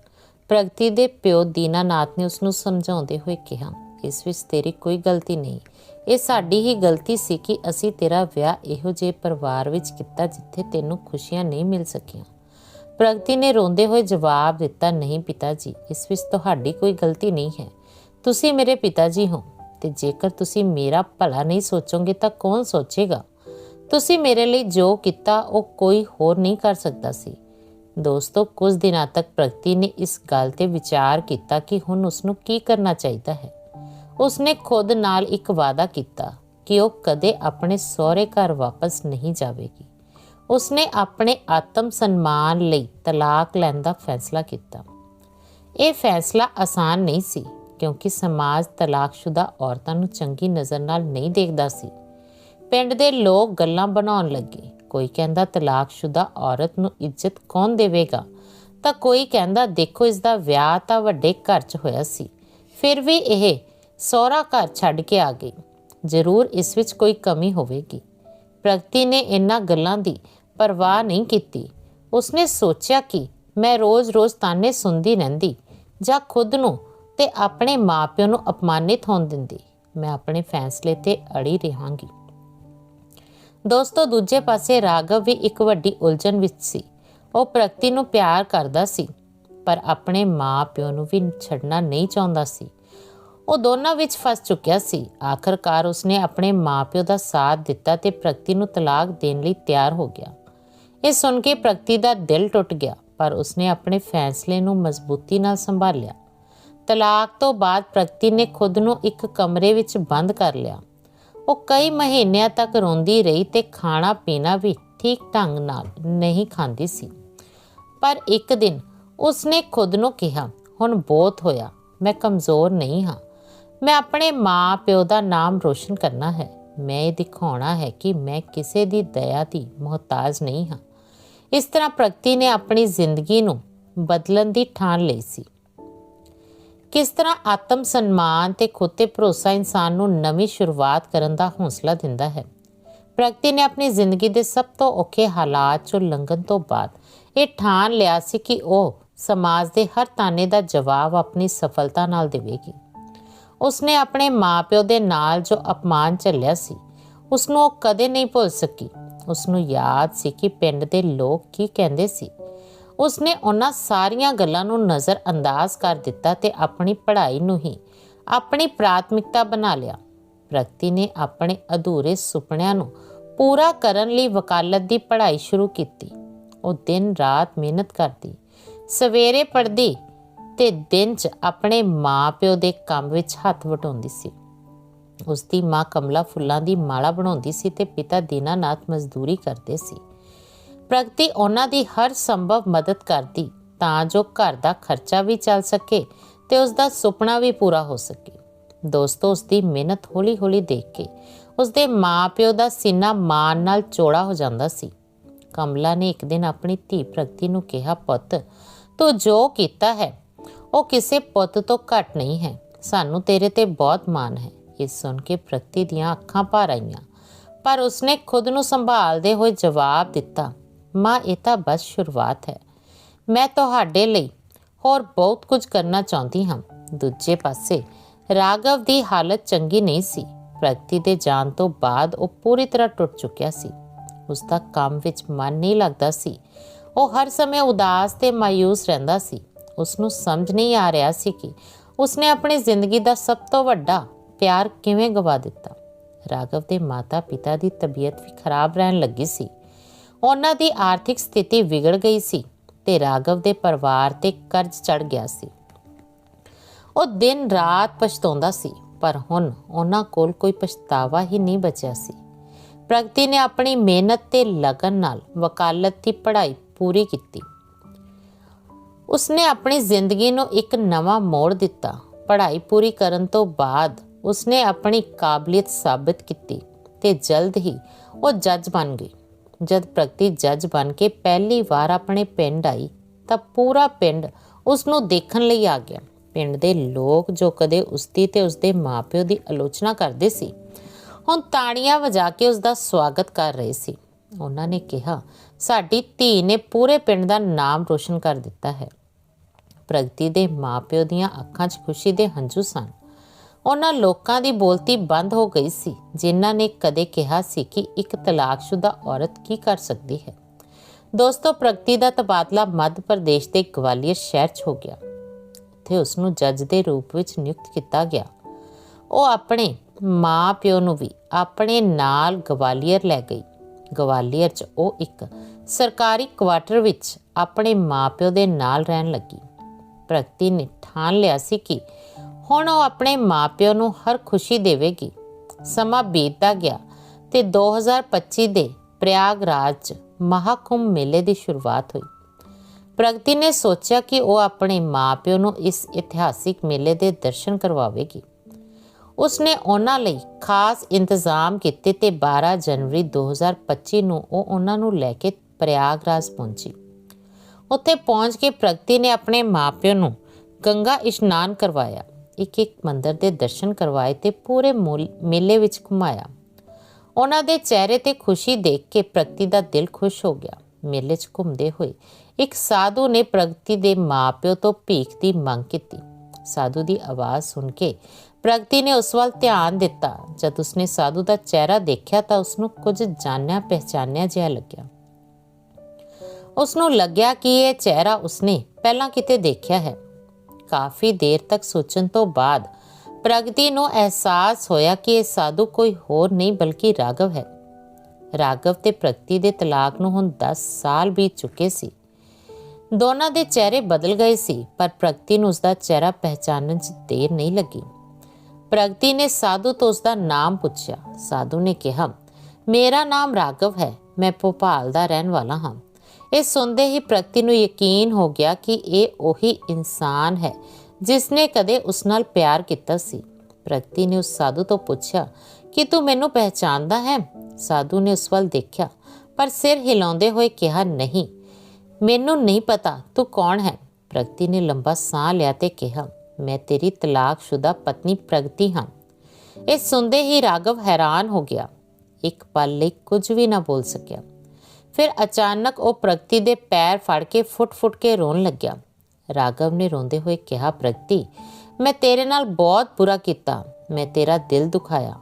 A: ਪ੍ਰਗਤੀ ਦੇ ਪਿਓ ਦੀਨਾਨਾਥ ਨੇ ਉਸ ਨੂੰ ਸਮਝਾਉਂਦੇ ਹੋਏ ਕਿਹਾ, ਇਸ ਵਿੱਚ ਤੇਰੀ ਕੋਈ ਗਲਤੀ ਨਹੀਂ। ਇਹ ਸਾਡੀ ਹੀ ਗਲਤੀ ਸੀ ਕਿ ਅਸੀਂ ਤੇਰਾ ਵਿਆਹ ਇਹੋ ਜਿਹੇ ਪਰਿਵਾਰ ਵਿੱਚ ਕੀਤਾ ਜਿੱਥੇ ਤੈਨੂੰ ਖੁਸ਼ੀਆਂ ਨਹੀਂ ਮਿਲ ਸਕੀਆਂ ਪ੍ਰਗਤੀ ਨੇ ਰੋਂਦੇ ਹੋਏ ਜਵਾਬ ਦਿੱਤਾ, ਨਹੀਂ ਪਿਤਾ ਜੀ, ਇਸ ਵਿੱਚ ਤੁਹਾਡੀ ਕੋਈ ਗਲਤੀ ਨਹੀਂ ਹੈ। ਤੁਸੀਂ ਮੇਰੇ ਪਿਤਾ ਜੀ ਹੋ। ਤੇ ਜੇਕਰ ਤੁਸੀਂ ਮੇਰਾ ਭਲਾ ਨਹੀਂ ਸੋਚੋਗੇ ਤਾਂ ਕੌਣ ਸੋਚੇਗਾ? ਤੁਸੀਂ ਮੇਰੇ ਲਈ ਜੋ ਕੀਤਾ, ਉਹ ਕੋਈ ਹੋਰ ਨਹੀਂ ਕਰ ਸਕਦਾ ਸੀ। ਦੋਸਤੋ, ਕੁਝ ਦਿਨਾਂ ਤੱਕ ਪ੍ਰਗਤੀ ਨੇ ਇਸ ਗੱਲ ਤੇ ਵਿਚਾਰ ਕੀਤਾ ਕਿ ਹੁਣ ਉਸ ਨੂੰ ਕੀ ਕਰਨਾ ਚਾਹੀਦਾ ਹੈ। ਉਸਨੇ ਖੁਦ ਨਾਲ ਇੱਕ ਵਾਅਦਾ ਕੀਤਾ ਕਿ ਉਹ ਕਦੇ ਆਪਣੇ ਸਹੁਰੇ ਘਰ ਵਾਪਸ ਨਹੀਂ ਜਾਵੇਗੀ। ਉਸਨੇ ਆਪਣੇ ਆਤਮ ਸਨਮਾਨ ਲਈ ਤਲਾਕ ਲੈਣ ਦਾ ਫੈਸਲਾ ਕੀਤਾ। ਇਹ ਫੈਸਲਾ ਆਸਾਨ ਨਹੀਂ ਸੀ। ਕਿਉਂਕਿ ਸਮਾਜ ਤਲਾਕਸ਼ੁਦਾ ਔਰਤਾਂ ਨੂੰ ਚੰਗੀ ਨਜ਼ਰ ਨਾਲ ਨਹੀਂ ਦੇਖਦਾ ਸੀ। ਪਿੰਡ ਦੇ ਲੋਕ ਗੱਲਾਂ ਬਣਾਉਣ ਲੱਗੇ। ਕੋਈ ਕਹਿੰਦਾ ਤਲਾਕਸ਼ੁਦਾ ਔਰਤ ਨੂੰ ਇੱਜ਼ਤ ਕੌਣ ਦੇਵੇਗਾ? ਤਾਂ ਕੋਈ ਕਹਿੰਦਾ ਦੇਖੋ ਇਸ ਦਾ ਵਿਆਹ ਤਾਂ ਵੱਡੇ ਘਰ 'ਚ ਹੋਇਆ ਸੀ। ਫਿਰ ਵੀ ਇਹ ਸਹੁਰਾ ਘਰ ਛੱਡ ਕੇ ਆ ਗਈ। ਜ਼ਰੂਰ ਇਸ ਵਿੱਚ ਕੋਈ ਕਮੀ ਹੋਵੇਗੀ। ਪ੍ਰਗਤੀ ਨੇ ਇਹਨਾਂ ਗੱਲਾਂ ਦੀ ਪਰਵਾਹ ਨਹੀਂ ਕੀਤੀ। ਉਸਨੇ ਸੋਚਿਆ ਕਿ ਮੈਂ ਰੋਜ਼-ਰੋਜ਼ ਤਾਨੇ ਸੁਣਦੀ ਰਹਿੰਦੀ ਜਾਂ ਖੁਦ ਨੂੰ ਤੇ ਆਪਣੇ ਮਾਪਿਆਂ ਨੂੰ ਅਪਮਾਨਿਤ ਹੋਣ ਦਿੰਦੀ। ਮੈਂ ਆਪਣੇ ਫੈਸਲੇ ਤੇ ਅੜੀ ਰਹਾਂਗੀ। ਦੋਸਤੋ, ਦੂਜੇ ਪਾਸੇ ਰਾਘਵ ਵੀ ਇੱਕ ਵੱਡੀ ਉਲਝਣ ਵਿੱਚ ਸੀ। ਉਹ ਪ੍ਰਗਤੀ ਨੂੰ ਪਿਆਰ ਕਰਦਾ ਸੀ, ਪਰ ਆਪਣੇ ਮਾਪਿਆਂ ਨੂੰ ਵੀ ਛੱਡਣਾ ਨਹੀਂ ਚਾਹੁੰਦਾ ਸੀ। ਉਹ ਦੋਨਾਂ ਵਿੱਚ ਫਸ ਚੁੱਕਿਆ ਸੀ। ਆਖਰਕਾਰ ਉਸਨੇ ਆਪਣੇ ਮਾਪਿਓ ਦਾ ਸਾਥ ਦਿੱਤਾ ਤੇ ਪ੍ਰਗਤੀ ਨੂੰ ਤਲਾਕ ਦੇਣ ਲਈ ਤਿਆਰ ਹੋ ਗਿਆ। ਇਹ ਸੁਣ ਕੇ ਪ੍ਰਗਤੀ ਦਾ ਦਿਲ ਟੁੱਟ ਗਿਆ, ਪਰ ਉਸਨੇ ਆਪਣੇ ਫੈਸਲੇ ਨੂੰ ਮਜ਼ਬੂਤੀ ਨਾਲ ਸੰਭਾਲਿਆ। ਤਲਾਕ ਤੋਂ ਬਾਅਦ ਪ੍ਰਗਤੀ ਨੇ ਖੁਦ ਨੂੰ ਇੱਕ ਕਮਰੇ ਵਿੱਚ ਬੰਦ ਕਰ ਲਿਆ। ਉਹ ਕਈ ਮਹੀਨਿਆਂ ਤੱਕ ਰੋਂਦੀ ਰਹੀ ਤੇ ਖਾਣਾ ਪੀਣਾ ਵੀ ਠੀਕ ਢੰਗ ਨਾਲ ਨਹੀਂ ਖਾਂਦੀ ਸੀ। ਪਰ ਇੱਕ ਦਿਨ ਉਸਨੇ ਖੁਦ ਨੂੰ ਕਿਹਾ, ਹੁਣ ਬਹੁਤ ਹੋਇਆ, ਮੈਂ ਕਮਜ਼ੋਰ ਨਹੀਂ ਹਾਂ। ਮੈਂ ਆਪਣੇ ਮਾਂ ਪਿਓ ਦਾ ਨਾਮ ਰੋਸ਼ਨ ਕਰਨਾ ਹੈ। ਮੈਂ ਇਹ ਦਿਖਾਉਣਾ ਹੈ ਕਿ ਮੈਂ ਕਿਸੇ ਦੀ ਦਇਆ ਦੀ ਮੁਹਤਾਜ ਨਹੀਂ ਹਾਂ। ਇਸ ਤਰ੍ਹਾਂ ਪ੍ਰਗਤੀ ਨੇ ਆਪਣੀ ਜ਼ਿੰਦਗੀ ਨੂੰ ਬਦਲਣ ਦੀ ਠਾਣ ਲਈ ਸੀ। ਕਿਸ ਤਰ੍ਹਾਂ ਆਤਮ ਸਨਮਾਨ ਤੇ ਖੁਦ ਤੇ ਭਰੋਸਾ ਇਨਸਾਨ ਨੂੰ ਨਵੀਂ ਸ਼ੁਰੂਆਤ ਕਰਨ ਦਾ ਹੌਸਲਾ ਦਿੰਦਾ ਹੈ? ਪ੍ਰਗਤੀ ਨੇ ਆਪਣੀ ਜ਼ਿੰਦਗੀ ਦੇ ਸਭ ਤੋਂ ਔਖੇ ਹਾਲਾਤ ਚੋਂ ਲੰਘਣ ਤੋਂ ਬਾਅਦ ਇਹ ਠਾਣ ਲਿਆ ਸੀ ਕਿ ਉਹ ਸਮਾਜ ਦੇ ਹਰ ਤਾਨੇ ਦਾ ਜਵਾਬ ਆਪਣੀ ਸਫਲਤਾ ਨਾਲ ਦੇਵੇਗੀ। ਉਸਨੇ ਆਪਣੇ ਮਾਪਿਓ ਦੇ ਨਾਲ ਜੋ ਅਪਮਾਨ ਝੱਲਿਆ ਸੀ ਉਸ ਨੂੰ ਉਹ ਕਦੇ ਨਹੀਂ ਭੁੱਲ ਸਕੀ। ਉਸ ਨੂੰ ਯਾਦ ਸੀ ਕਿ ਪਿੰਡ ਦੇ ਲੋਕ ਕੀ ਕਹਿੰਦੇ ਸੀ ਉਸਨੇ ਉਹਨਾਂ ਸਾਰੀਆਂ ਗੱਲਾਂ ਨੂੰ ਨਜ਼ਰ ਅੰਦਾਜ਼ ਕਰ ਦਿੱਤਾ ਤੇ ਆਪਣੀ ਪੜ੍ਹਾਈ ਨੂੰ ਹੀ ਆਪਣੀ ਪ੍ਰਾਥਮਿਕਤਾ ਬਣਾ ਲਿਆ। ਪ੍ਰਗਤੀ ਨੇ ਆਪਣੇ ਅਧੂਰੇ ਸੁਪਨਿਆਂ ਨੂੰ ਪੂਰਾ ਕਰਨ ਲਈ ਵਕਾਲਤ ਦੀ ਪੜ੍ਹਾਈ ਸ਼ੁਰੂ ਕੀਤੀ। ਉਹ ਦਿਨ ਰਾਤ ਮਿਹਨਤ ਕਰਦੀ, ਸਵੇਰੇ ਪੜ੍ਹਦੀ ਤੇ ਦਿਨ 'ਚ ਆਪਣੇ ਮਾਪਿਓ ਦੇ ਕੰਮ ਵਿੱਚ ਹੱਥ ਵਟਾਉਂਦੀ ਸੀ। ਉਸ ਦੀ ਮਾਂ ਕਮਲਾ ਫੁੱਲਾਂ ਦੀ ਮਾਲਾ ਬਣਾਉਂਦੀ ਸੀ ਤੇ ਪਿਤਾ ਦੀਨਾਨਾਥ ਮਜ਼ਦੂਰੀ ਕਰਦੇ ਸੀ। ਪ੍ਰਗਤੀ ਉਹਨਾਂ ਦੀ ਹਰ ਸੰਭਵ ਮਦਦ ਕਰਦੀ, ਤਾਂ ਜੋ ਘਰ ਦਾ ਖਰਚਾ ਵੀ ਚੱਲ ਸਕੇ ਤੇ ਉਸ ਦਾ ਸੁਪਨਾ ਵੀ ਪੂਰਾ ਹੋ ਸਕੇ। ਦੋਸਤੋ, ਉਸ ਦੀ ਮਿਹਨਤ ਹੌਲੀ-ਹੌਲੀ ਦੇਖ ਕੇ ਉਸ ਦੇ ਮਾਪਿਓ ਦਾ ਸੀਨਾ ਮਾਣ ਨਾਲ ਚੌੜਾ ਹੋ ਜਾਂਦਾ ਸੀ। ਕਮਲਾ ਨੇ ਇੱਕ ਦਿਨ ਆਪਣੀ ਧੀ ਪ੍ਰਗਤੀ ਨੂੰ ਕਿਹਾ, ਪੁੱਤ, ਤੂੰ ਜੋ ਕੀਤਾ ਹੈ, ਉਹ ਕਿਸੇ ਪੁੱਤ ਤੋਂ ਘੱਟ ਨਹੀਂ ਹੈ। ਸਾਨੂੰ ਤੇਰੇ ਤੇ ਬਹੁਤ ਮਾਣ ਹੈ। ਇਹ ਸੁਣ ਕੇ ਪ੍ਰਗਤੀ ਦੀਆਂ ਅੱਖਾਂ ਭਰ ਆਈਆਂ। ਪਰ ਉਸਨੇ ਖੁਦ ਨੂੰ ਸੰਭਾਲਦੇ ਹੋਏ ਜਵਾਬ ਦਿੱਤਾ ਮਾਂ, ਇਹ ਤਾਂ ਬਸ ਸ਼ੁਰੂਆਤ ਹੈ। ਮੈਂ ਤੁਹਾਡੇ ਲਈ ਹੋਰ ਬਹੁਤ ਕੁਝ ਕਰਨਾ ਚਾਹੁੰਦੀ ਹਾਂ। ਦੂਜੇ ਪਾਸੇ, ਰਾਘਵ ਦੀ ਹਾਲਤ ਚੰਗੀ ਨਹੀਂ ਸੀ। ਪ੍ਰਗਤੀ ਦੇ ਜਾਣ ਤੋਂ ਬਾਅਦ ਉਹ ਪੂਰੀ ਤਰ੍ਹਾਂ ਟੁੱਟ ਚੁੱਕਿਆ ਸੀ। ਉਸ ਦਾ ਕੰਮ ਵਿੱਚ ਮਨ ਨਹੀਂ ਲੱਗਦਾ ਸੀ। ਉਹ ਹਰ ਸਮੇਂ ਉਦਾਸ ਤੇ ਮਾਇੂਸ ਰਹਿੰਦਾ ਸੀ। ਉਸ ਨੂੰ ਸਮਝ ਨਹੀਂ ਆ ਰਿਹਾ ਸੀ ਕਿ ਉਸਨੇ ਆਪਣੀ ਜ਼ਿੰਦਗੀ ਦਾ ਸਭ ਤੋਂ ਵੱਡਾ ਪਿਆਰ ਕਿਵੇਂ ਗਵਾ ਦਿੱਤਾ। ਰਾਘਵ ਦੇ ਮਾਤਾ-ਪਿਤਾ ਦੀ ਤਬੀਅਤ ਵੀ ਖਰਾਬ ਰਹਿਣ ਲੱਗੀ ਸੀ। ਉਹਨਾਂ ਦੀ ਆਰਥਿਕ ਸਥਿਤੀ ਵਿਗੜ ਗਈ ਸੀ ਤੇ ਰਾਘਵ ਦੇ ਪਰਿਵਾਰ ਤੇ ਕਰਜ਼ ਚੜ ਗਿਆ ਸੀ। ਉਹ ਦਿਨ ਰਾਤ ਪਛਤਾਉਂਦਾ ਸੀ, ਪਰ ਹੁਣ ਉਹਨਾਂ ਕੋਲ ਕੋਈ ਪਛਤਾਵਾ ਹੀ ਨਹੀਂ ਬਚਿਆ ਸੀ। ਪ੍ਰਗਤੀ ਨੇ ਆਪਣੀ ਮਿਹਨਤ ਤੇ ਲਗਨ ਨਾਲ ਵਕਾਲਤ ਦੀ ਪੜ੍ਹਾਈ ਪੂਰੀ ਕੀਤੀ। ਉਸਨੇ ਆਪਣੀ ਜ਼ਿੰਦਗੀ ਨੂੰ ਇੱਕ ਨਵਾਂ ਮੋੜ ਦਿੱਤਾ। ਪੜ੍ਹਾਈ ਪੂਰੀ ਕਰਨ ਤੋਂ ਬਾਅਦ ਉਸਨੇ ਆਪਣੀ ਕਾਬਲੀਅਤ ਸਾਬਤ ਕੀਤੀ ਤੇ ਜਲਦ ਹੀ ਉਹ ਜੱਜ ਬਣ ਗਈ। ਜਦ ਪ੍ਰਗਤੀ ਜੱਜ ਬਣ ਕੇ ਪਹਿਲੀ ਵਾਰ ਆਪਣੇ ਪਿੰਡ ਆਈ, ਤਾਂ ਪੂਰਾ ਪਿੰਡ ਉਸ ਨੂੰ ਦੇਖਣ ਲਈ ਆ ਗਿਆ। ਪਿੰਡ ਦੇ ਲੋਕ ਜੋ ਕਦੇ ਉਸਦੀ ਤੇ ਉਸਦੇ ਮਾਪਿਓ ਦੀ ਆਲੋਚਨਾ ਕਰਦੇ ਸੀ, ਹੁਣ ਤਾੜੀਆਂ ਵਜਾ ਕੇ ਉਸ ਦਾ ਸਵਾਗਤ ਕਰ ਰਹੇ ਸੀ। ਉਹਨਾਂ ਨੇ ਕਿਹਾ, ਸਾਡੀ ਧੀ ਨੇ ਪੂਰੇ ਪਿੰਡ ਦਾ ਨਾਮ ਰੋਸ਼ਨ ਕਰ ਦਿੱਤਾ ਹੈ। ਪ੍ਰਗਤੀ ਦੇ ਮਾਪਿਓ ਦੀਆਂ ਅੱਖਾਂ 'ਚ ਖੁਸ਼ੀ ਦੇ ਹੰਝੂ ਸਨ। ਉਹਨਾਂ ਲੋਕਾਂ ਦੀ ਬੋਲਤੀ ਬੰਦ ਹੋ ਗਈ ਸੀ, ਜਿਨ੍ਹਾਂ ਨੇ ਕਦੇ ਕਿਹਾ ਸੀ ਕਿ ਇੱਕ ਤਲਾਕਸ਼ੁਦਾ ਔਰਤ ਕੀ ਕਰ ਸਕਦੀ ਹੈ। ਦੋਸਤੋ, ਪ੍ਰਗਤੀ ਦਾ ਤਬਾਦਲਾ ਮੱਧ ਪ੍ਰਦੇਸ਼ ਦੇ ਗਵਾਲੀਅਰ ਸ਼ਹਿਰ 'ਚ ਹੋ ਗਿਆ। ਉੱਥੇ ਉਸ ਨੂੰ ਜੱਜ ਦੇ ਰੂਪ ਵਿੱਚ ਨਿਯੁਕਤ ਕੀਤਾ ਗਿਆ। ਉਹ ਆਪਣੇ ਮਾਂ ਪਿਓ ਨੂੰ ਵੀ ਆਪਣੇ ਨਾਲ ਗਵਾਲੀਅਰ ਲੈ ਗਈ। ਗਵਾਲੀਅਰ 'ਚ ਉਹ ਇੱਕ ਸਰਕਾਰੀ ਕੁਆਟਰ ਵਿੱਚ ਆਪਣੇ ਮਾਪਿਓ ਦੇ ਨਾਲ ਰਹਿਣ ਲੱਗੀ। ਪ੍ਰਗਤੀ ਨੇ ਠਾਣ ਲਿਆ ਸੀ ਕਿ ਹੁਣ ਉਹ ਆਪਣੇ ਮਾਪਿਓ ਨੂੰ ਹਰ ਖੁਸ਼ੀ ਦੇਵੇਗੀ। ਸਮਾਂ ਬੀਤਦਾ ਗਿਆ ਤੇ 2025 ਦੇ ਪ੍ਰਯਾਗਰਾਜ 'ਚ ਮਹਾਕੁੰਭ ਮੇਲੇ ਦੀ ਸ਼ੁਰੂਆਤ ਹੋਈ। ਪ੍ਰਗਤੀ ਨੇ ਸੋਚਿਆ ਕਿ ਉਹ ਆਪਣੇ ਮਾਪਿਓ ਨੂੰ ਇਸ ਇਤਿਹਾਸਿਕ ਮੇਲੇ ਦੇ ਦਰਸ਼ਨ ਕਰਵਾਵੇਗੀ। ਉਸਨੇ ਉਹਨਾਂ ਲਈ ਖਾਸ ਇੰਤਜ਼ਾਮ ਕੀਤੇ ਤੇ 12 ਜਨਵਰੀ 2025 ਨੂੰ ਉਹ ਉਹਨਾਂ ਨੂੰ ਲੈ ਕੇ ਪ੍ਰਯਾਗਰਾਜ ਪਹੁੰਚੀ। ਉੱਥੇ ਪਹੁੰਚ ਕੇ ਪ੍ਰਗਤੀ ਨੇ ਆਪਣੇ ਮਾਪਿਓ ਨੂੰ ਗੰਗਾ ਇਸ਼ਨਾਨ ਕਰਵਾਇਆ। ਇੱਕ ਇੱਕ ਮੰਦਰ ਦੇ ਦਰਸ਼ਨ ਕਰਵਾਏ ਤੇ ਪੂਰੇ ਮੇਲੇ ਵਿੱਚ ਘੁਮਾਇਆ। ਉਹਨਾਂ ਦੇ ਚਿਹਰੇ ਤੇ ਖੁਸ਼ੀ ਦੇਖ ਕੇ ਪ੍ਰਗਤੀ ਦਾ ਦਿਲ ਖੁਸ਼ ਹੋ ਗਿਆ। ਮੇਲੇ 'ਚ ਘੁੰਮਦੇ ਹੋਏ ਇੱਕ ਸਾਧੂ ਨੇ ਪ੍ਰਗਤੀ ਦੇ ਮਾਪਿਓ ਤੋਂ ਭੀਖ ਦੀ ਮੰਗ ਕੀਤੀ। ਸਾਧੂ ਦੀ ਆਵਾਜ਼ ਸੁਣ ਕੇ ਪ੍ਰਗਤੀ ਨੇ ਉਸ ਵੱਲ ਧਿਆਨ ਦਿੱਤਾ। ਜਦ ਉਸਨੇ ਸਾਧੂ ਦਾ ਚਿਹਰਾ ਦੇਖਿਆ ਤਾਂ ਉਸਨੂੰ ਕੁਝ ਜਾਣਿਆ ਪਹਿਚਾਨਿਆ ਜਿਹਾ ਲੱਗਿਆ। ਉਸਨੂੰ ਲੱਗਿਆ ਕਿ ਇਹ ਚਿਹਰਾ ਉਸਨੇ ਪਹਿਲਾਂ ਕਿਤੇ ਦੇਖਿਆ ਹੈ। ਕਾਫੀ ਦੇਰ ਤੱਕ ਸੋਚਣ ਤੋਂ ਬਾਅਦ ਪ੍ਰਗਤੀ ਨੂੰ ਅਹਿਸਾਸ ਹੋਇਆ ਕਿ ਇਹ ਸਾਧੂ ਕੋਈ ਹੋਰ ਨਹੀਂ ਬਲਕਿ ਰਾਘਵ ਹੈ। ਰਾਘਵ ਤੇ ਪ੍ਰਗਤੀ ਦੇ ਤਲਾਕ ਨੂੰ ਹੁਣ 10 ਸਾਲ ਬੀਤ ਚੁੱਕੇ ਸੀ। ਦੋਨਾਂ ਦੇ ਚਿਹਰੇ ਬਦਲ ਗਏ ਸੀ, ਪਰ ਪ੍ਰਗਤੀ ਨੂੰ ਉਸਦਾ ਚਿਹਰਾ ਪਹਿਚਾਨਣ 'ਚ ਦੇਰ ਨਹੀਂ ਲੱਗੀ। ਪ੍ਰਗਤੀ ਨੇ ਸਾਧੂ ਤੋਂ ਉਸਦਾ ਨਾਮ ਪੁੱਛਿਆ। ਸਾਧੂ ਨੇ ਕਿਹਾ, ਮੇਰਾ ਨਾਮ ਰਾਘਵ ਹੈ, ਮੈਂ ਭੋਪਾਲ ਦਾ ਰਹਿਣ ਵਾਲਾ ਹਾਂ। ਇਹ ਸੁਣਦੇ ਹੀ ਪ੍ਰਗਤੀ ਨੂੰ ਯਕੀਨ ਹੋ ਗਿਆ ਕਿ ਇਹ ਉਹੀ ਇਨਸਾਨ ਹੈ ਜਿਸ ਨੇ ਕਦੇ ਉਸ ਨਾਲ ਪਿਆਰ ਕੀਤਾ ਸੀ। ਪ੍ਰਗਤੀ ਨੇ ਉਸ ਸਾਧੂ ਤੋਂ ਪੁੱਛਿਆ, ਕਿ ਤੂੰ ਮੈਨੂੰ ਪਹਿਚਾਣਦਾ ਹੈ? ਸਾਧੂ ਨੇ ਉਸ ਵੱਲ ਦੇਖਿਆ, ਪਰ ਸਿਰ ਹਿਲਾਉਂਦੇ ਹੋਏ ਕਿਹਾ, ਨਹੀਂ, ਮੈਨੂੰ ਨਹੀਂ ਪਤਾ ਤੂੰ ਕੌਣ ਹੈ। ਪ੍ਰਗਤੀ ਨੇ ਲੰਬਾ ਸਾਹ ਲਿਆ ਤੇ ਕਿਹਾ, ਮੈਂ ਤੇਰੀ ਤਲਾਕਸ਼ੁਦਾ ਪਤਨੀ ਪ੍ਰਗਤੀ ਹਾਂ। ਇਹ ਸੁਣਦੇ ਹੀ ਰਾਘਵ ਹੈਰਾਨ ਹੋ ਗਿਆ। ਇੱਕ ਪਲ ਲਈ ਕੁਝ ਵੀ ਨਾ ਬੋਲ ਸਕਿਆ। ਫਿਰ ਅਚਾਨਕ ਉਹ ਪ੍ਰਗਤੀ ਦੇ ਪੈਰ ਫੜ ਕੇ ਫੁੱਟ-ਫੁੱਟ ਕੇ ਰੋਣ ਲੱਗਿਆ। ਰਾਘਵ ਨੇ ਰੋਂਦੇ ਹੋਏ ਕਿਹਾ, ਪ੍ਰਗਤੀ, ਮੈਂ ਤੇਰੇ ਨਾਲ ਬਹੁਤ ਬੁਰਾ ਕੀਤਾ। ਮੈਂ ਤੇਰਾ ਦਿਲ ਦੁਖਾਇਆ।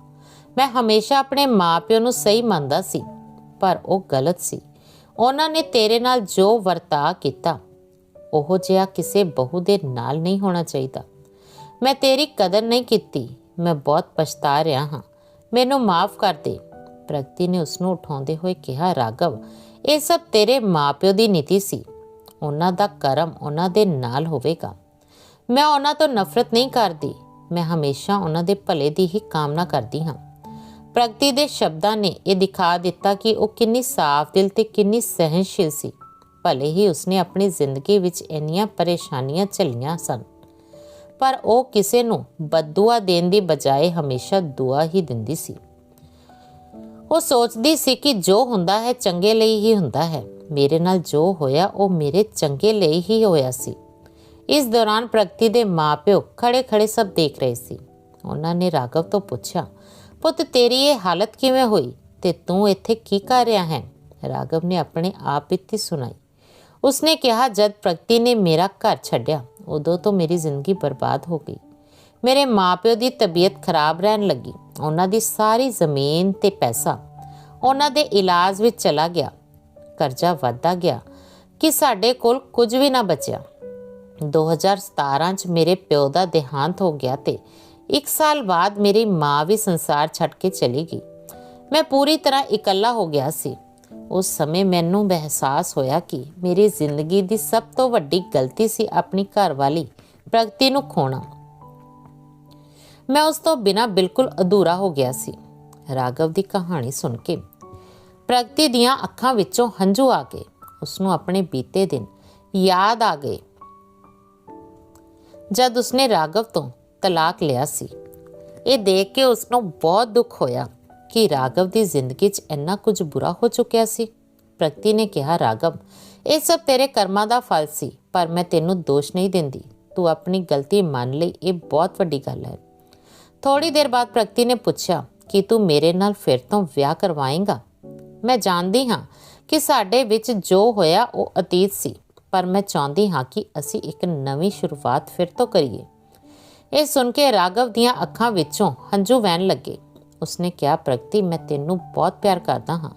A: ਮੈਂ ਹਮੇਸ਼ਾ ਆਪਣੇ ਮਾਪਿਓ ਨੂੰ ਸਹੀ ਮੰਨਦਾ ਸੀ, ਪਰ ਉਹ ਗਲਤ ਸੀ। ਉਹਨਾਂ ਨੇ ਤੇਰੇ ਨਾਲ ਜੋ ਵਰਤਾਅ ਕੀਤਾ, ਉਹ ਜਿਹਾ ਕਿਸੇ ਬਹੂ ਦੇ ਨਾਲ ਨਹੀਂ ਹੋਣਾ ਚਾਹੀਦਾ। ਮੈਂ ਤੇਰੀ ਕਦਰ ਨਹੀਂ ਕੀਤੀ। ਮੈਂ ਬਹੁਤ ਪਛਤਾ ਰਿਹਾ ਹਾਂ। ਮੈਨੂੰ ਮਾਫ ਕਰ ਦੇ। ਪ੍ਰਗਤੀ ਨੇ ਉਸ ਨੂੰ ਉਠਾਉਂਦੇ ਹੋਏ ਕਿਹਾ ਰਾਗਵ ਇਹ ਸਭ ਤੇਰੇ ਮਾਪਿਓ ਦੀ ਨੀਤੀ ਸੀ। ਉਹਨਾਂ ਦਾ ਕਰਮ ਉਹਨਾਂ ਦੇ ਨਾਲ ਹੋਵੇਗਾ। ਮੈਂ ਉਹਨਾਂ ਤੋਂ ਨਫ਼ਰਤ ਨਹੀਂ ਕਰਦੀ। ਮੈਂ ਹਮੇਸ਼ਾ ਉਹਨਾਂ ਦੇ ਭਲੇ ਦੀ ਹੀ ਕਾਮਨਾ ਕਰਦੀ ਹਾਂ। ਪ੍ਰਗਤੀ ਦੇ ਸ਼ਬਦਾਂ ਨੇ ਇਹ ਦਿਖਾ ਦਿੱਤਾ ਕਿ ਉਹ ਕਿੰਨੀ ਸਾਫ਼ ਦਿਲ ਤੇ ਕਿੰਨੀ ਸਹਿਨਸ਼ੀਲ ਸੀ। ਭਲੇ ਹੀ ਉਸਨੇ ਆਪਣੀ ਜ਼ਿੰਦਗੀ ਵਿੱਚ ਇੰਨੀਆਂ ਪਰੇਸ਼ਾਨੀਆਂ ਝੱਲੀਆਂ ਸਨ। ਪਰ ਉਹ ਕਿਸੇ ਨੂੰ ਬਦਦੁਆ ਦੇਣ ਦੀ ਬਜਾਏ ਹਮੇਸ਼ਾ ਦੁਆ ਹੀ ਦਿੰਦੀ ਸੀ। ਉਹ ਸੋਚਦੀ ਸੀ ਕਿ ਜੋ ਹੁੰਦਾ ਹੈ ਚੰਗੇ ਲਈ ਹੀ ਹੁੰਦਾ ਹੈ। ਮੇਰੇ ਨਾਲ ਜੋ ਹੋਇਆ, ਉਹ ਮੇਰੇ ਚੰਗੇ ਲਈ ਹੀ ਹੋਇਆ ਸੀ। ਇਸ ਦੌਰਾਨ ਪ੍ਰਗਤੀ ਦੇ ਮਾਪਿਓ ਖੜੇ-ਖੜੇ ਸਭ ਦੇਖ ਰਹੇ ਸੀ। ਉਹਨਾਂ ਨੇ ਰਾਘਵ ਤੋਂ ਪੁੱਛਿਆ, ਪੁੱਤ, ਤੇਰੀ ਇਹ ਹਾਲਤ ਕਿਵੇਂ ਹੋਈ? ਤੇ ਤੂੰ ਇੱਥੇ ਕੀ ਕਰ ਰਿਹਾ ਹੈ? ਰਾਘਵ ਨੇ ਆਪਣੇ ਆਪ ਬੀਤੀ ਸੁਣਾਈ। ਉਸਨੇ ਕਿਹਾ, ਜਦ ਪ੍ਰਗਤੀ ਨੇ ਮੇਰਾ ਘਰ ਛੱਡਿਆ, ਉਦੋਂ ਤੋਂ ਮੇਰੀ ਜ਼ਿੰਦਗੀ ਬਰਬਾਦ ਹੋ ਗਈ। ਮੇਰੇ ਮਾਪਿਓ ਦੀ ਤਬੀਅਤ ਖਰਾਬ ਰਹਿਣ ਲੱਗੀ। ਉਹਨਾਂ ਦੀ ਸਾਰੀ ਜ਼ਮੀਨ ਤੇ ਪੈਸਾ ਉਹਨਾਂ ਦੇ ਇਲਾਜ ਵਿੱਚ ਚਲਾ ਗਿਆ। ਕਰਜ਼ਾ ਵੱਧਦਾ ਗਿਆ ਕਿ ਸਾਡੇ ਕੋਲ ਕੁਝ ਵੀ ਨਾ ਬਚਿਆ। 2017 ਚ ਮੇਰੇ ਪਿਓ ਦਾ ਦੇਹਾਂਤ ਹੋ ਗਿਆ ਤੇ 1 ਸਾਲ ਬਾਅਦ ਮੇਰੀ ਮਾਂ ਵੀ ਸੰਸਾਰ ਛੱਡ ਕੇ ਚਲੀ ਗਈ। ਮੈਂ ਪੂਰੀ ਤਰ੍ਹਾਂ ਇਕੱਲਾ ਹੋ ਗਿਆ ਸੀ। ਉਸ ਸਮੇਂ ਮੈਨੂੰ ਬਹਿਸਾਸ ਹੋਇਆ ਕਿ ਮੇਰੀ ਜ਼ਿੰਦਗੀ ਦੀ ਸਭ ਤੋਂ ਵੱਡੀ ਗਲਤੀ ਸੀ ਆਪਣੀ ਘਰਵਾਲੀ ਪ੍ਰਗਤੀ ਨੂੰ ਖੋਣਾ। ਮੈਂ ਉਸ ਤੋਂ ਬਿਨਾ ਬਿਲਕੁਲ ਅਧੂਰਾ ਹੋ ਗਿਆ ਸੀ। ਰਾਗਵ ਦੀ ਕਹਾਣੀ ਸੁਣ ਕੇ ਪ੍ਰਗਤੀ ਦੀਆਂ ਅੱਖਾਂ ਵਿੱਚੋਂ ਹੰਝੂ ਆ ਗਏ। ਉਸ ਨੂੰ ਆਪਣੇ ਬੀਤੇ ਦਿਨ ਯਾਦ ਆ ਗਏ। ਜਦ ਉਸਨੇ ਰਾਗਵ ਤੋਂ ਤਲਾਕ ਲਿਆ ਸੀ, ਇਹ ਦੇਖ ਕੇ ਉਸ ਨੂੰ ਬਹੁਤ ਦੁੱਖ ਹੋਇਆ ਕਿ ਰਾਗਵ ਦੀ ਜ਼ਿੰਦਗੀ 'ਚ ਇੰਨਾ ਕੁਝ ਬੁਰਾ ਹੋ ਚੁੱਕਿਆ ਸੀ। ਪ੍ਰਗਤੀ ਨੇ ਕਿਹਾ ਰਾਗਵ ਇਹ ਸਭ ਤੇਰੇ ਕਰਮਾਂ ਦਾ ਫਲ ਸੀ, ਪਰ ਮੈਂ ਤੈਨੂੰ ਦੋਸ਼ ਨਹੀਂ ਦਿੰਦੀ। ਤੂੰ ਆਪਣੀ ਗਲਤੀ ਮੰਨ ਲਈ, ਇਹ ਬਹੁਤ ਵੱਡੀ ਗੱਲ ਹੈ। ਥੋੜੀ ਦੇਰ ਬਾਅਦ ਪ੍ਰਗਤੀ ਨੇ ਪੁੱਛਿਆ ਕਿ ਤੂੰ ਮੇਰੇ ਨਾਲ ਫਿਰ ਤੋਂ ਵਿਆਹ ਕਰਵਾਏਂਗਾ? ਮੈਂ ਜਾਣਦੀ ਹਾਂ ਕਿ ਸਾਡੇ ਵਿੱਚ ਜੋ ਹੋਇਆ ਉਹ ਅਤੀਤ ਸੀ, ਪਰ ਮੈਂ ਚਾਹੁੰਦੀ ਹਾਂ ਕਿ ਅਸੀਂ ਇੱਕ ਨਵੀਂ ਸ਼ੁਰੂਆਤ ਫਿਰ ਤੋਂ ਕਰੀਏ। ਇਹ ਸੁਣ ਕੇ ਰਾਗਵ ਦੀਆਂ ਅੱਖਾਂ ਵਿੱਚੋਂ ਹੰਝੂ ਵਹਿਣ ਲੱਗੇ। ਉਸਨੇ ਕਿਹਾ, ਪ੍ਰਗਤੀ, ਮੈਂ ਤੈਨੂੰ ਬਹੁਤ ਪਿਆਰ ਕਰਦਾ ਹਾਂ,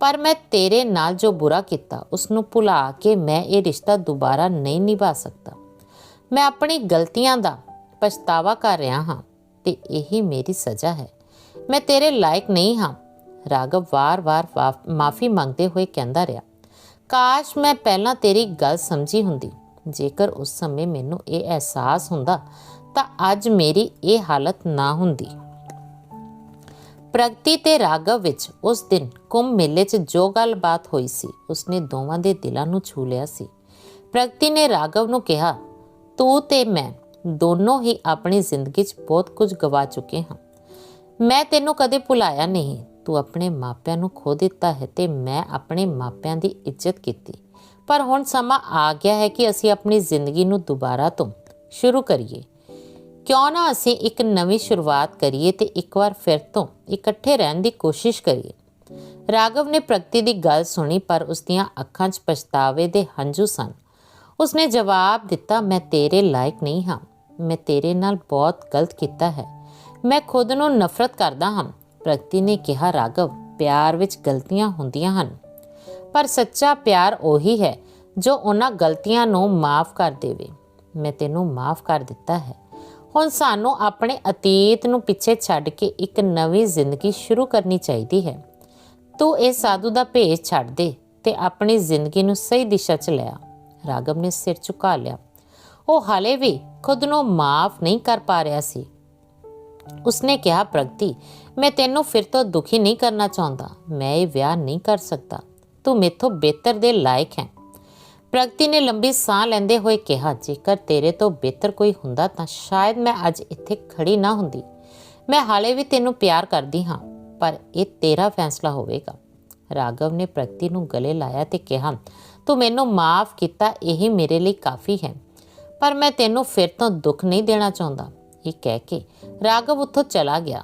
A: ਪਰ ਮੈਂ ਤੇਰੇ ਨਾਲ ਜੋ ਬੁਰਾ ਕੀਤਾ ਉਸ ਨੂੰ ਭੁਲਾ ਕੇ ਮੈਂ ਇਹ ਰਿਸ਼ਤਾ ਦੁਬਾਰਾ ਨਹੀਂ ਨਿਭਾ ਸਕਦਾ। ਮੈਂ ਆਪਣੀ ਗਲਤੀਆਂ ਦਾ ਪਛਤਾਵਾ ਕਰ ਰਿਹਾ ਹਾਂ। ਤੇ ਇਹੀ ਮੇਰੀ ਸਜ਼ਾ ਹੈ। ਮੈਂ ਤੇਰੇ ਲਾਇਕ ਨਹੀਂ ਹਾਂ। ਰਾਗਵ ਵਾਰ-ਵਾਰ ਮਾਫੀ ਮੰਗਦੇ ਹੋਏ ਕਹਿੰਦਾ ਰਿਹਾ, ਕਾਸ਼ ਮੈਂ ਪਹਿਲਾਂ ਤੇਰੀ ਗੱਲ ਸਮਝੀ ਹੁੰਦੀ। ਜੇਕਰ ਉਸ ਸਮੇਂ ਮੈਨੂੰ ਇਹ ਅਹਿਸਾਸ ਹੁੰਦਾ, ਤਾਂ ਅੱਜ ਮੇਰੀ ਇਹ ਹਾਲਤ ਨਾ ਹੁੰਦੀ। ਪ੍ਰਗਤੀ ਤੇ ਰਾਗਵ ਵਿੱਚ ਉਸ ਦਿਨ ਕੁੰਭ ਮੇਲੇ 'ਚ ਜੋ ਗੱਲਬਾਤ ਹੋਈ ਸੀ, ਉਸਨੇ ਦੋਵਾਂ ਦੇ ਦਿਲਾਂ ਨੂੰ ਛੂ ਲਿਆ ਸੀ। ਪ੍ਰਗਤੀ ਨੇ ਰਾਗਵ ਨੂੰ ਕਿਹਾ, ਤੂੰ ਤੇ ਮੈਂ ਦੋਨੋਂ ਹੀ ਆਪਣੀ ਜ਼ਿੰਦਗੀ 'ਚ ਬਹੁਤ ਕੁਝ ਗਵਾ ਚੁੱਕੇ ਹਾਂ। ਮੈਂ ਤੈਨੂੰ ਕਦੇ ਭੁਲਾਇਆ ਨਹੀਂ। ਤੂੰ ਆਪਣੇ ਮਾਪਿਆਂ ਨੂੰ ਖੋ ਦਿੱਤਾ ਹੈ ਤੇ ਮੈਂ ਆਪਣੇ ਮਾਪਿਆਂ ਦੀ ਇੱਜ਼ਤ ਕੀਤੀ। ਪਰ ਹੁਣ ਸਮਾਂ ਆ ਗਿਆ ਹੈ ਕਿ ਅਸੀਂ ਆਪਣੀ ਜ਼ਿੰਦਗੀ ਨੂੰ ਦੁਬਾਰਾ ਤੋਂ ਸ਼ੁਰੂ ਕਰੀਏ। ਕਿਉਂ ਨਾ ਅਸੀਂ ਇੱਕ ਨਵੀਂ ਸ਼ੁਰੂਆਤ ਕਰੀਏ ਤੇ ਇੱਕ ਵਾਰ ਫਿਰ ਤੋਂ ਇਕੱਠੇ ਰਹਿਣ ਦੀ ਕੋਸ਼ਿਸ਼ ਕਰੀਏ। ਰਾਗਵ ਨੇ ਪ੍ਰਗਤੀ ਦੀ ਗੱਲ ਸੁਣੀ ਪਰ ਉਸ ਦੀਆਂ ਅੱਖਾਂ 'ਚ ਪਛਤਾਵੇ ਦੇ ਹੰਝੂ ਸਨ। ਉਸਨੇ ਜਵਾਬ ਦਿੱਤਾ, ਮੈਂ ਤੇਰੇ ਲਾਇਕ ਨਹੀਂ ਹਾਂ। ਮੈਂ ਤੇਰੇ ਨਾਲ ਬਹੁਤ ਗਲਤ ਕੀਤਾ ਹੈ। ਮੈਂ ਖੁਦ ਨੂੰ ਨਫ਼ਰਤ ਕਰਦਾ ਹਾਂ। ਪ੍ਰਗਤੀ ਨੇ ਕਿਹਾ ਰਾਗਵ ਪਿਆਰ ਵਿੱਚ ਗਲਤੀਆਂ ਹੁੰਦੀਆਂ ਹਨ। ਪਰ ਸੱਚਾ ਪਿਆਰ ਉਹੀ ਹੈ ਜੋ ਉਹਨਾਂ ਗਲਤੀਆਂ ਨੂੰ ਮਾਫ ਕਰ ਦੇਵੇ। ਮੈਂ ਤੈਨੂੰ ਮਾਫ ਕਰ ਦਿੱਤਾ ਹੈ। ਹੁਣ ਸਾਨੂੰ ਆਪਣੇ ਅਤੀਤ ਨੂੰ ਪਿੱਛੇ ਛੱਡ ਕੇ ਇੱਕ ਨਵੀਂ ਜ਼ਿੰਦਗੀ ਸ਼ੁਰੂ ਕਰਨੀ ਚਾਹੀਦੀ ਹੈ। ਤੂੰ ਇਹ ਸਾਧੂ ਦਾ ਭੇਸ ਛੱਡ ਦੇ ਤੇ ਆਪਣੀ ਜ਼ਿੰਦਗੀ ਨੂੰ ਸਹੀ ਦਿਸ਼ਾ 'ਚ ਲਿਆ ਰਾਗਵ ਨੇ ਸਿਰ ਝੁਕਾ ਲਿਆ। ਉਹ ਹਾਲੇ ਵੀ ਖੁਦ ਨੂੰ ਮਾਫ ਨਹੀਂ ਕਰ ਪਾ ਰਿਹਾ ਸੀ। ਉਸਨੇ ਕਿਹਾ, ਪ੍ਰਗਤੀ, ਮੈਂ ਤੈਨੂੰ ਫਿਰ ਤੋਂ ਦੁਖੀ ਨਹੀਂ ਕਰਨਾ ਚਾਹੁੰਦਾ। ਮੈਂ ਇਹ ਵਿਆਹ ਨਹੀਂ ਕਰ ਸਕਦਾ। ਤੂੰ ਮੇਥੋਂ ਬਿਹਤਰ ਦੇ ਲਾਇਕ ਹੈ। ਪ੍ਰਗਤੀ ਨੇ ਲੰਬੀ ਸਾਹ ਲੈਂਦੇ ਹੋਏ ਕਿਹਾ, ਜੇਕਰ ਤੇਰੇ ਤੋਂ ਬਿਹਤਰ ਕੋਈ ਹੁੰਦਾ ਤਾਂ ਸ਼ਾਇਦ ਮੈਂ ਅੱਜ ਇੱਥੇ ਖੜੀ ਨਾ ਹੁੰਦੀ। ਮੈਂ ਹਾਲੇ ਵੀ ਤੈਨੂੰ ਪਿਆਰ ਕਰਦੀ ਹਾਂ, ਪਰ ਇਹ ਤੇਰਾ ਫੈਸਲਾ ਹੋਵੇਗਾ। ਰਾਗਵ ਨੇ ਪ੍ਰਗਤੀ ਨੂੰ ਗਲੇ ਲਾਇਆ ਤੇ ਕਿਹਾ, ਤੂੰ ਮੈਨੂੰ ਮਾਫ ਕੀਤਾ, ਇਹ ਮੇਰੇ ਲਈ ਕਾਫੀ ਹੈ। ਪਰ ਮੈਂ ਤੈਨੂੰ ਫਿਰ ਤੋਂ ਦੁੱਖ ਨਹੀਂ ਦੇਣਾ ਚਾਹੁੰਦਾ। ਇਹ ਕਹਿ ਕੇ ਰਾਘਵ ਉੱਥੋਂ ਚਲਾ ਗਿਆ।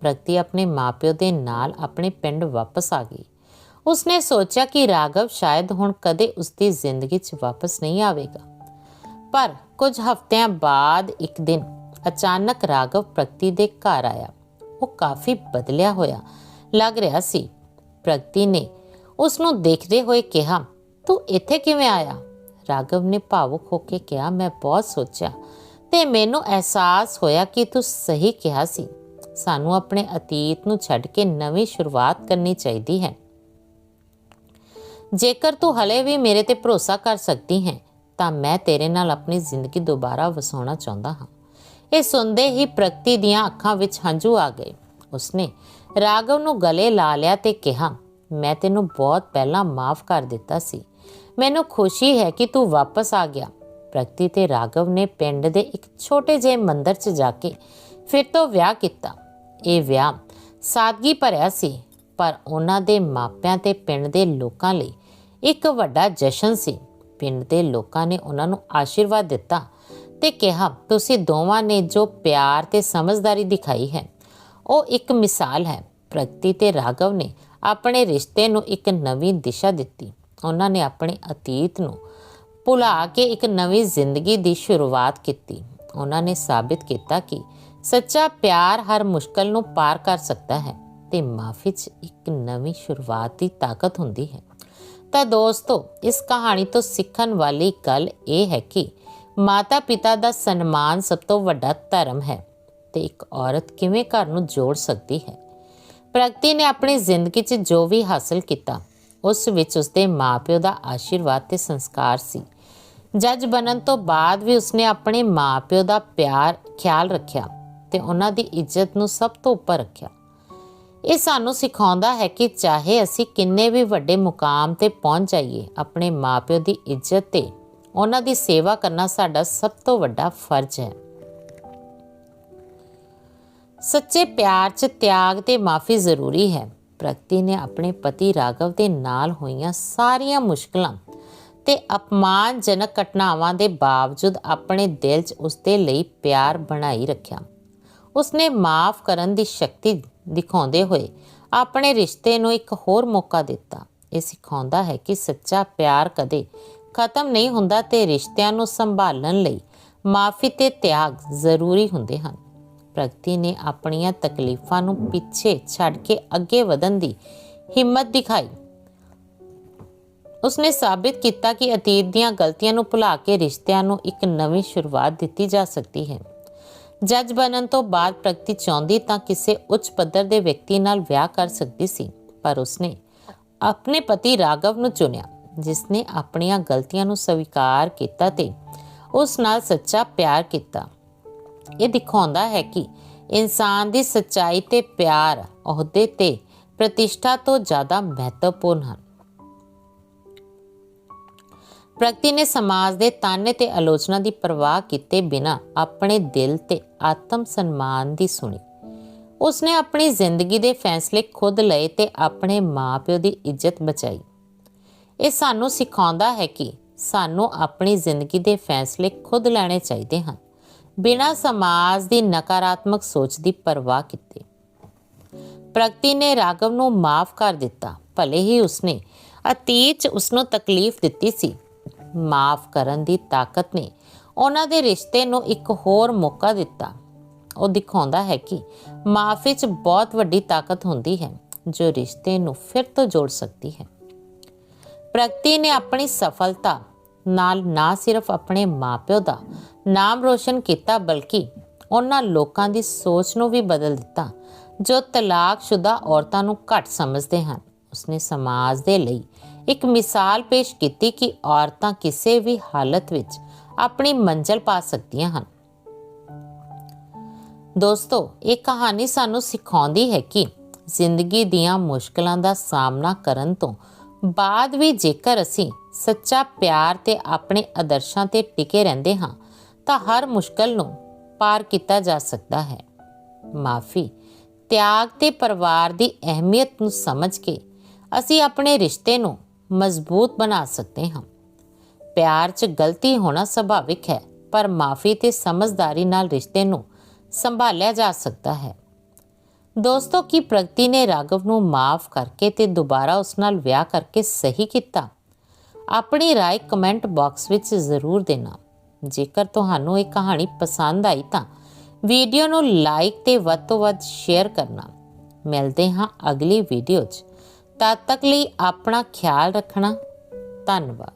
A: ਪ੍ਰਗਤੀ ਆਪਣੇ ਮਾਪਿਓ ਦੇ ਨਾਲ ਆਪਣੇ ਪਿੰਡ ਵਾਪਸ ਆ ਗਈ। ਉਸਨੇ ਸੋਚਿਆ ਕਿ ਰਾਘਵ ਸ਼ਾਇਦ ਹੁਣ ਕਦੇ ਉਸਦੀ ਜ਼ਿੰਦਗੀ 'ਚ ਵਾਪਸ ਨਹੀਂ ਆਵੇਗਾ। ਪਰ ਕੁਝ ਹਫ਼ਤਿਆਂ ਬਾਅਦ ਇੱਕ ਦਿਨ ਅਚਾਨਕ ਰਾਘਵ ਪ੍ਰਗਤੀ ਦੇ ਘਰ ਆਇਆ। ਉਹ ਕਾਫੀ ਬਦਲਿਆ ਹੋਇਆ ਲੱਗ ਰਿਹਾ ਸੀ। ਪ੍ਰਗਤੀ ਨੇ ਉਸ ਨੂੰ ਦੇਖਦੇ ਹੋਏ ਕਿਹਾ, ਤੂੰ ਇੱਥੇ ਕਿਵੇਂ ਆਇਆ? ਰਾਘਵ ਨੇ ਭਾਵੁਕ ਹੋ ਕੇ ਕਿਹਾ, ਮੈਂ ਬਹੁਤ ਸੋਚਿਆ ਤੇ ਮੈਨੂੰ ਅਹਿਸਾਸ ਹੋਇਆ ਕਿ ਤੂੰ ਸਹੀ ਕਿਹਾ ਸੀ। ਸਾਨੂੰ ਆਪਣੇ ਅਤੀਤ ਨੂੰ ਛੱਡ ਕੇ ਨਵੀਂ ਸ਼ੁਰੂਆਤ ਕਰਨੀ ਚਾਹੀਦੀ ਹੈ। ਜੇਕਰ ਤੂੰ ਹਲੇ ਵੀ ਮੇਰੇ ਤੇ ਭਰੋਸਾ ਕਰ ਸਕਦੀ ਹੈ, ਤਾਂ ਮੈਂ ਤੇਰੇ ਨਾਲ ਆਪਣੀ ਜ਼ਿੰਦਗੀ ਦੁਬਾਰਾ ਵਸਾਉਣਾ ਚਾਹੁੰਦਾ ਹਾਂ ਇਹ ਸੁਣਦੇ ਹੀ ਪ੍ਰਗਤੀ ਦੀਆਂ ਅੱਖਾਂ ਵਿੱਚ ਹੰਝੂ ਆ ਗਏ। ਉਸਨੇ ਰਾਘਵ ਨੂੰ ਗਲੇ ਲਾ ਲਿਆ ਤੇ ਕਿਹਾ, ਮੈਂ ਤੈਨੂੰ ਬਹੁਤ ਪਹਿਲਾਂ ਮਾਫ ਕਰ ਦਿੱਤਾ ਸੀ। ਮੈਨੂੰ ਖੁਸ਼ੀ ਹੈ ਕਿ ਤੂੰ ਵਾਪਸ ਆ ਗਿਆ। ਪ੍ਰਗਤੀ ਤੇ ਰਾਘਵ ਨੇ ਪਿੰਡ ਦੇ ਇੱਕ ਛੋਟੇ ਜਿਹੇ ਮੰਦਿਰ 'ਚ ਜਾ ਕੇ ਫਿਰ ਤੋਂ ਵਿਆਹ ਕੀਤਾ। ਇਹ ਵਿਆਹ ਸਾਦਗੀ ਭਰਿਆ ਸੀ, ਪਰ ਉਹਨਾਂ ਦੇ ਮਾਪਿਆਂ ਤੇ ਪਿੰਡ ਦੇ ਲੋਕਾਂ ਲਈ ਇੱਕ ਵੱਡਾ ਜਸ਼ਨ ਸੀ। ਪਿੰਡ ਦੇ ਲੋਕਾਂ ਨੇ ਉਹਨਾਂ ਨੂੰ ਆਸ਼ੀਰਵਾਦ ਦਿੱਤਾ ਤੇ ਕਿਹਾ, ਤੁਸੀਂ ਦੋਵਾਂ ਨੇ ਜੋ ਪਿਆਰ ਤੇ ਸਮਝਦਾਰੀ ਦਿਖਾਈ ਹੈ, ਉਹ ਇੱਕ ਮਿਸਾਲ ਹੈ। ਪ੍ਰਗਤੀ ਤੇ ਰਾਘਵ ਨੇ ਆਪਣੇ ਰਿਸ਼ਤੇ ਨੂੰ ਇੱਕ ਨਵੀਂ ਦਿਸ਼ਾ ਦਿੱਤੀ। ਉਹਨਾਂ ਨੇ ਆਪਣੇ ਅਤੀਤ ਨੂੰ ਭੁਲਾ ਕੇ ਇੱਕ ਨਵੀਂ ਜ਼ਿੰਦਗੀ ਦੀ ਸ਼ੁਰੂਆਤ ਕੀਤੀ। ਉਹਨਾਂ ਨੇ ਸਾਬਿਤ ਕੀਤਾ ਕਿ ਸੱਚਾ ਪਿਆਰ ਹਰ ਮੁਸ਼ਕਲ ਨੂੰ ਪਾਰ ਕਰ ਸਕਦਾ ਹੈ ਤੇ ਮਾਫੀ 'ਚ ਇੱਕ ਨਵੀਂ ਸ਼ੁਰੂਆਤ ਦੀ ਤਾਕਤ ਹੁੰਦੀ ਹੈ। ਤਾਂ ਦੋਸਤੋ, ਇਸ ਕਹਾਣੀ ਤੋਂ ਸਿੱਖਣ ਵਾਲੀ ਗੱਲ ਇਹ ਹੈ ਕਿ ਮਾਤਾ ਪਿਤਾ ਦਾ ਸਨਮਾਨ ਸਭ ਤੋਂ ਵੱਡਾ ਧਰਮ ਹੈ ਤੇ ਇੱਕ ਔਰਤ ਕਿਵੇਂ ਘਰ ਨੂੰ ਜੋੜ ਸਕਦੀ ਹੈ? ਪ੍ਰਗਤੀ ਨੇ ਆਪਣੀ ਜ਼ਿੰਦਗੀ 'ਚ ਜੋ ਵੀ ਹਾਸਲ ਕੀਤਾ ਉਸ ਵਿੱਚ ਉਸਦੇ ਮਾਪਿਓ ਦਾ ਆਸ਼ੀਰਵਾਦ ਤੇ ਸੰਸਕਾਰ ਸੀ। ਜੱਜ ਬਣਨ ਤੋਂ ਬਾਅਦ ਵੀ ਉਸਨੇ ਆਪਣੇ ਮਾਪਿਓ ਦਾ ਪਿਆਰ, ਖਿਆਲ ਰੱਖਿਆ ਤੇ ਉਹਨਾਂ ਦੀ ਇੱਜ਼ਤ ਨੂੰ ਸਭ ਤੋਂ ਉੱਪਰ ਰੱਖਿਆ। ਇਹ ਸਾਨੂੰ ਸਿਖਾਉਂਦਾ ਹੈ ਕਿ ਚਾਹੇ ਅਸੀਂ ਕਿੰਨੇ ਵੀ ਵੱਡੇ ਮੁਕਾਮ ਤੇ ਪਹੁੰਚ ਜਾਈਏ, ਆਪਣੇ ਮਾਪਿਓ ਦੀ ਇੱਜ਼ਤ ਤੇ ਉਹਨਾਂ ਦੀ ਸੇਵਾ ਕਰਨਾ ਸਾਡਾ ਸਭ ਤੋਂ ਵੱਡਾ ਫਰਜ਼ ਹੈ। ਸੱਚੇ ਪਿਆਰ 'ਚ ਤਿਆਗ ਤੇ ਮਾਫੀ ਜ਼ਰੂਰੀ ਹੈ। ਪ੍ਰਗਤੀ ਨੇ ਆਪਣੇ ਪਤੀ ਰਾਘਵ ਦੇ ਨਾਲ ਹੋਈਆਂ ਸਾਰੀਆਂ ਮੁਸ਼ਕਲਾਂ ਤੇ ਅਪਮਾਨਜਨਕ ਘਟਨਾਵਾਂ ਦੇ ਬਾਵਜੂਦ ਆਪਣੇ ਦਿਲ 'ਚ ਉਸਦੇ ਲਈ ਪਿਆਰ ਬਣਾਈ ਰੱਖਿਆ। ਉਸਨੇ ਮਾਫ ਕਰਨ ਦੀ ਸ਼ਕਤੀ ਦਿਖਾਉਂਦੇ ਹੋਏ ਆਪਣੇ ਰਿਸ਼ਤੇ ਨੂੰ ਇੱਕ ਹੋਰ ਮੌਕਾ ਦਿੱਤਾ। ਇਹ ਸਿਖਾਉਂਦਾ ਹੈ ਕਿ ਸੱਚਾ ਪਿਆਰ ਕਦੇ ਖਤਮ ਨਹੀਂ ਹੁੰਦਾ ਤੇ ਰਿਸ਼ਤਿਆਂ ਨੂੰ ਸੰਭਾਲਣ ਲਈ ਮਾਫੀ ਤੇ ਤਿਆਗ ਜ਼ਰੂਰੀ ਹੁੰਦੇ ਹਨ। ਪ੍ਰਗਤੀ ਨੇ ਆਪਣੀਆਂ ਤਕਲੀਫਾਂ ਨੂੰ ਪਿੱਛੇ ਛੱਡ ਕੇ ਅੱਗੇ ਵਧਣ ਦੀ ਹਿੰਮਤ ਦਿਖਾਈ। ਉਸਨੇ ਸਾਬਿਤ ਕੀਤਾ ਕਿ ਅਤੀਤ ਦੀਆਂ ਗਲਤੀਆਂ ਨੂੰ ਭੁਲਾ ਕੇ ਰਿਸ਼ਤਿਆਂ ਨੂੰ ਇੱਕ ਨਵੀਂ ਸ਼ੁਰੂਆਤ ਦਿੱਤੀ ਜਾ ਸਕਦੀ ਹੈ। ਜੱਜ ਬਣਨ ਤੋਂ ਬਾਅਦ ਪ੍ਰਗਤੀ ਚਾਹੁੰਦੀ ਤਾਂ ਕਿਸੇ ਉੱਚ ਪੱਧਰ ਦੇ ਵਿਅਕਤੀ ਨਾਲ ਵਿਆਹ ਕਰ ਸਕਦੀ ਸੀ, ਪਰ ਉਸਨੇ ਆਪਣੇ ਪਤੀ ਰਾਘਵ ਨੂੰ ਚੁਣਿਆ ਜਿਸ ਨੇ ਆਪਣੀਆਂ ਗਲਤੀਆਂ ਨੂੰ ਸਵੀਕਾਰ ਕੀਤਾ ਤੇ ਉਸ ਨਾਲ ਸੱਚਾ ਪਿਆਰ ਕੀਤਾ। ਇਹ ਦਿਖਾਉਂਦਾ ਹੈ ਕਿ ਇਨਸਾਨ ਦੀ ਸੱਚਾਈ ਤੇ ਪਿਆਰ ਅਹੁਦੇ ਤੇ ਪ੍ਰਤਿਸ਼ਠਾ ਤੋਂ ਜ਼ਿਆਦਾ ਮਹੱਤਵਪੂਰਨ ਹਨ। ਪ੍ਰਗਤੀ ਨੇ ਸਮਾਜ ਦੇ ਤਾਨੇ ਤੇ ਆਲੋਚਨਾ ਦੀ ਪਰਵਾਹ ਕੀਤੇ ਬਿਨਾ ਆਪਣੇ ਦਿਲ ਤੇ ਆਤਮ ਸਨਮਾਨ ਦੀ ਸੁਣੀ। ਉਸਨੇ ਆਪਣੀ ਜ਼ਿੰਦਗੀ ਦੇ ਫੈਸਲੇ ਖੁਦ ਲਏ ਤੇ ਆਪਣੇ ਮਾਪਿਓ ਦੀ ਇੱਜ਼ਤ ਬਚਾਈ। ਇਹ ਸਾਨੂੰ ਸਿਖਾਉਂਦਾ ਹੈ ਕਿ ਸਾਨੂੰ ਆਪਣੀ ਜ਼ਿੰਦਗੀ ਦੇ ਫੈਸਲੇ ਖੁਦ ਲੈਣੇ ਚਾਹੀਦੇ ਹਨ। ਬਿਨਾਂ ਸਮਾਜ ਦੀ ਨਕਾਰਾਤਮਕ ਸੋਚ ਦੀ ਪਰਵਾਹ ਕੀਤੇ। ਪ੍ਰਗਤੀ ਨੇ ਰਾਘਵ ਨੂੰ ਮਾਫ ਕਰ ਦਿੱਤਾ। ਭਲੇ ਹੀ ਉਸਨੇ ਅਤੀਤ 'ਚ ਉਸ ਤਕਲੀਫ ਦਿੱਤੀ ਸੀ। ਮਾਫ ਕਰਨ ਦੀ ਤਾਕਤ ਨੇ ਉਹਨਾਂ ਦੇ ਰਿਸ਼ਤੇ ਨੂੰ ਇੱਕ ਹੋਰ ਮੌਕਾ ਦਿੱਤਾ। ਉਹ ਦਿਖਾਉਂਦਾ ਹੈ ਕਿ ਮਾਫੀ 'ਚ ਬਹੁਤ ਵੱਡੀ ਤਾਕਤ ਹੁੰਦੀ ਹੈ, ਜੋ ਰਿਸ਼ਤੇ ਨੂੰ ਫਿਰ ਤੋਂ ਜੋੜ ਸਕਦੀ ਹੈ। ਪ੍ਰਗਤੀ ਨੇ ਆਪਣੀ ਸਫਲਤਾ ਨਾਲ ਨਾ ਸਿਰਫ ਆਪਣੇ ਮਾਪਿਓ ਦਾ ਨਾਮ ਰੋਸ਼ਨ ਕੀਤਾ ਬਲਕਿ ਉਹਨਾਂ ਲੋਕਾਂ ਦੀ ਸੋਚ ਨੂੰ ਵੀ ਬਦਲ ਦਿੱਤਾ, ਜੋ ਤਲਾਕਸ਼ੁਦਾ ਔਰਤਾਂ ਨੂੰ ਘੱਟ ਸਮਝਦੇ ਹਨ। ਉਸਨੇ ਸਮਾਜ ਦੇ ਲਈ ਇੱਕ ਮਿਸਾਲ ਪੇਸ਼ ਕੀਤੀ ਕਿ ਔਰਤਾਂ ਕਿਸੇ ਵੀ ਹਾਲਤ ਵਿੱਚ ਆਪਣੀ ਮੰਜ਼ਲ ਪਾ ਸਕਦੀਆਂ ਹਨ। ਦੋਸਤੋ, ਇਹ ਕਹਾਣੀ ਸਾਨੂੰ ਸਿਖਾਉਂਦੀ ਹੈ ਕਿ ਜ਼ਿੰਦਗੀ ਦੀਆਂ ਮੁਸ਼ਕਲਾਂ ਦਾ ਸਾਹਮਣਾ ਕਰਨ ਤੋਂ ਬਾਅਦ ਵੀ ਜੇਕਰ ਅਸੀਂ ਸੱਚਾ ਪਿਆਰ ਤੇ ਆਪਣੇ ਆਦਰਸ਼ਾਂ ਤੇ ਟਿਕੇ ਰਹਿੰਦੇ ਹਾਂ ਤਾਂ ਹਰ ਮੁਸ਼ਕਲ ਨੂੰ ਪਾਰ ਕੀਤਾ ਜਾ ਸਕਦਾ ਹੈ ਮਾਫੀ ਤਿਆਗ ਤੇ ਪਰਿਵਾਰ ਦੀ ਅਹਿਮੀਅਤ ਨੂੰ ਸਮਝ ਕੇ ਅਸੀਂ ਆਪਣੇ ਰਿਸ਼ਤੇ ਨੂੰ ਮਜ਼ਬੂਤ ਬਣਾ ਸਕਦੇ ਹਾਂ ਪਿਆਰ 'ਚ ਗਲਤੀ ਹੋਣਾ ਸੁਭਾਵਿਕ ਹੈ ਪਰ ਮਾਫੀ ਤੇ ਸਮਝਦਾਰੀ ਨਾਲ ਰਿਸ਼ਤੇ ਨੂੰ ਸੰਭਾਲਿਆ ਜਾ ਸਕਦਾ ਹੈ ਦੋਸਤੋ ਕੀ ਪ੍ਰਗਤੀ ਨੇ ਰਾਘਵ ਨੂੰ ਮਾਫ ਕਰਕੇ ਤੇ ਦੁਬਾਰਾ ਉਸ ਨਾਲ ਵਿਆਹ ਕਰਕੇ ਸਹੀ ਕੀਤਾ ਆਪਣੀ رائے ਕਮੈਂਟ ਬਾਕਸ ਵਿੱਚ ਜ਼ਰੂਰ ਦੇਣਾ ਜੇਕਰ ਤੁਹਾਨੂੰ ਇਹ ਕਹਾਣੀ ਪਸੰਦ ਆਈ ਤਾਂ ਵੀਡੀਓ ਨੂੰ ਲਾਈਕ ਤੇ ਵੱਧ ਤੋਂ ਵੱਧ ਸ਼ੇਅਰ ਕਰਨਾ। ਮਿਲਦੇ ਹਾਂ ਅਗਲੀ ਵੀਡੀਓ 'ਚ। ਤਦ ਤੱਕ ਲਈ ਆਪਣਾ ਖਿਆਲ ਰੱਖਣਾ। ਧੰਨਵਾਦ।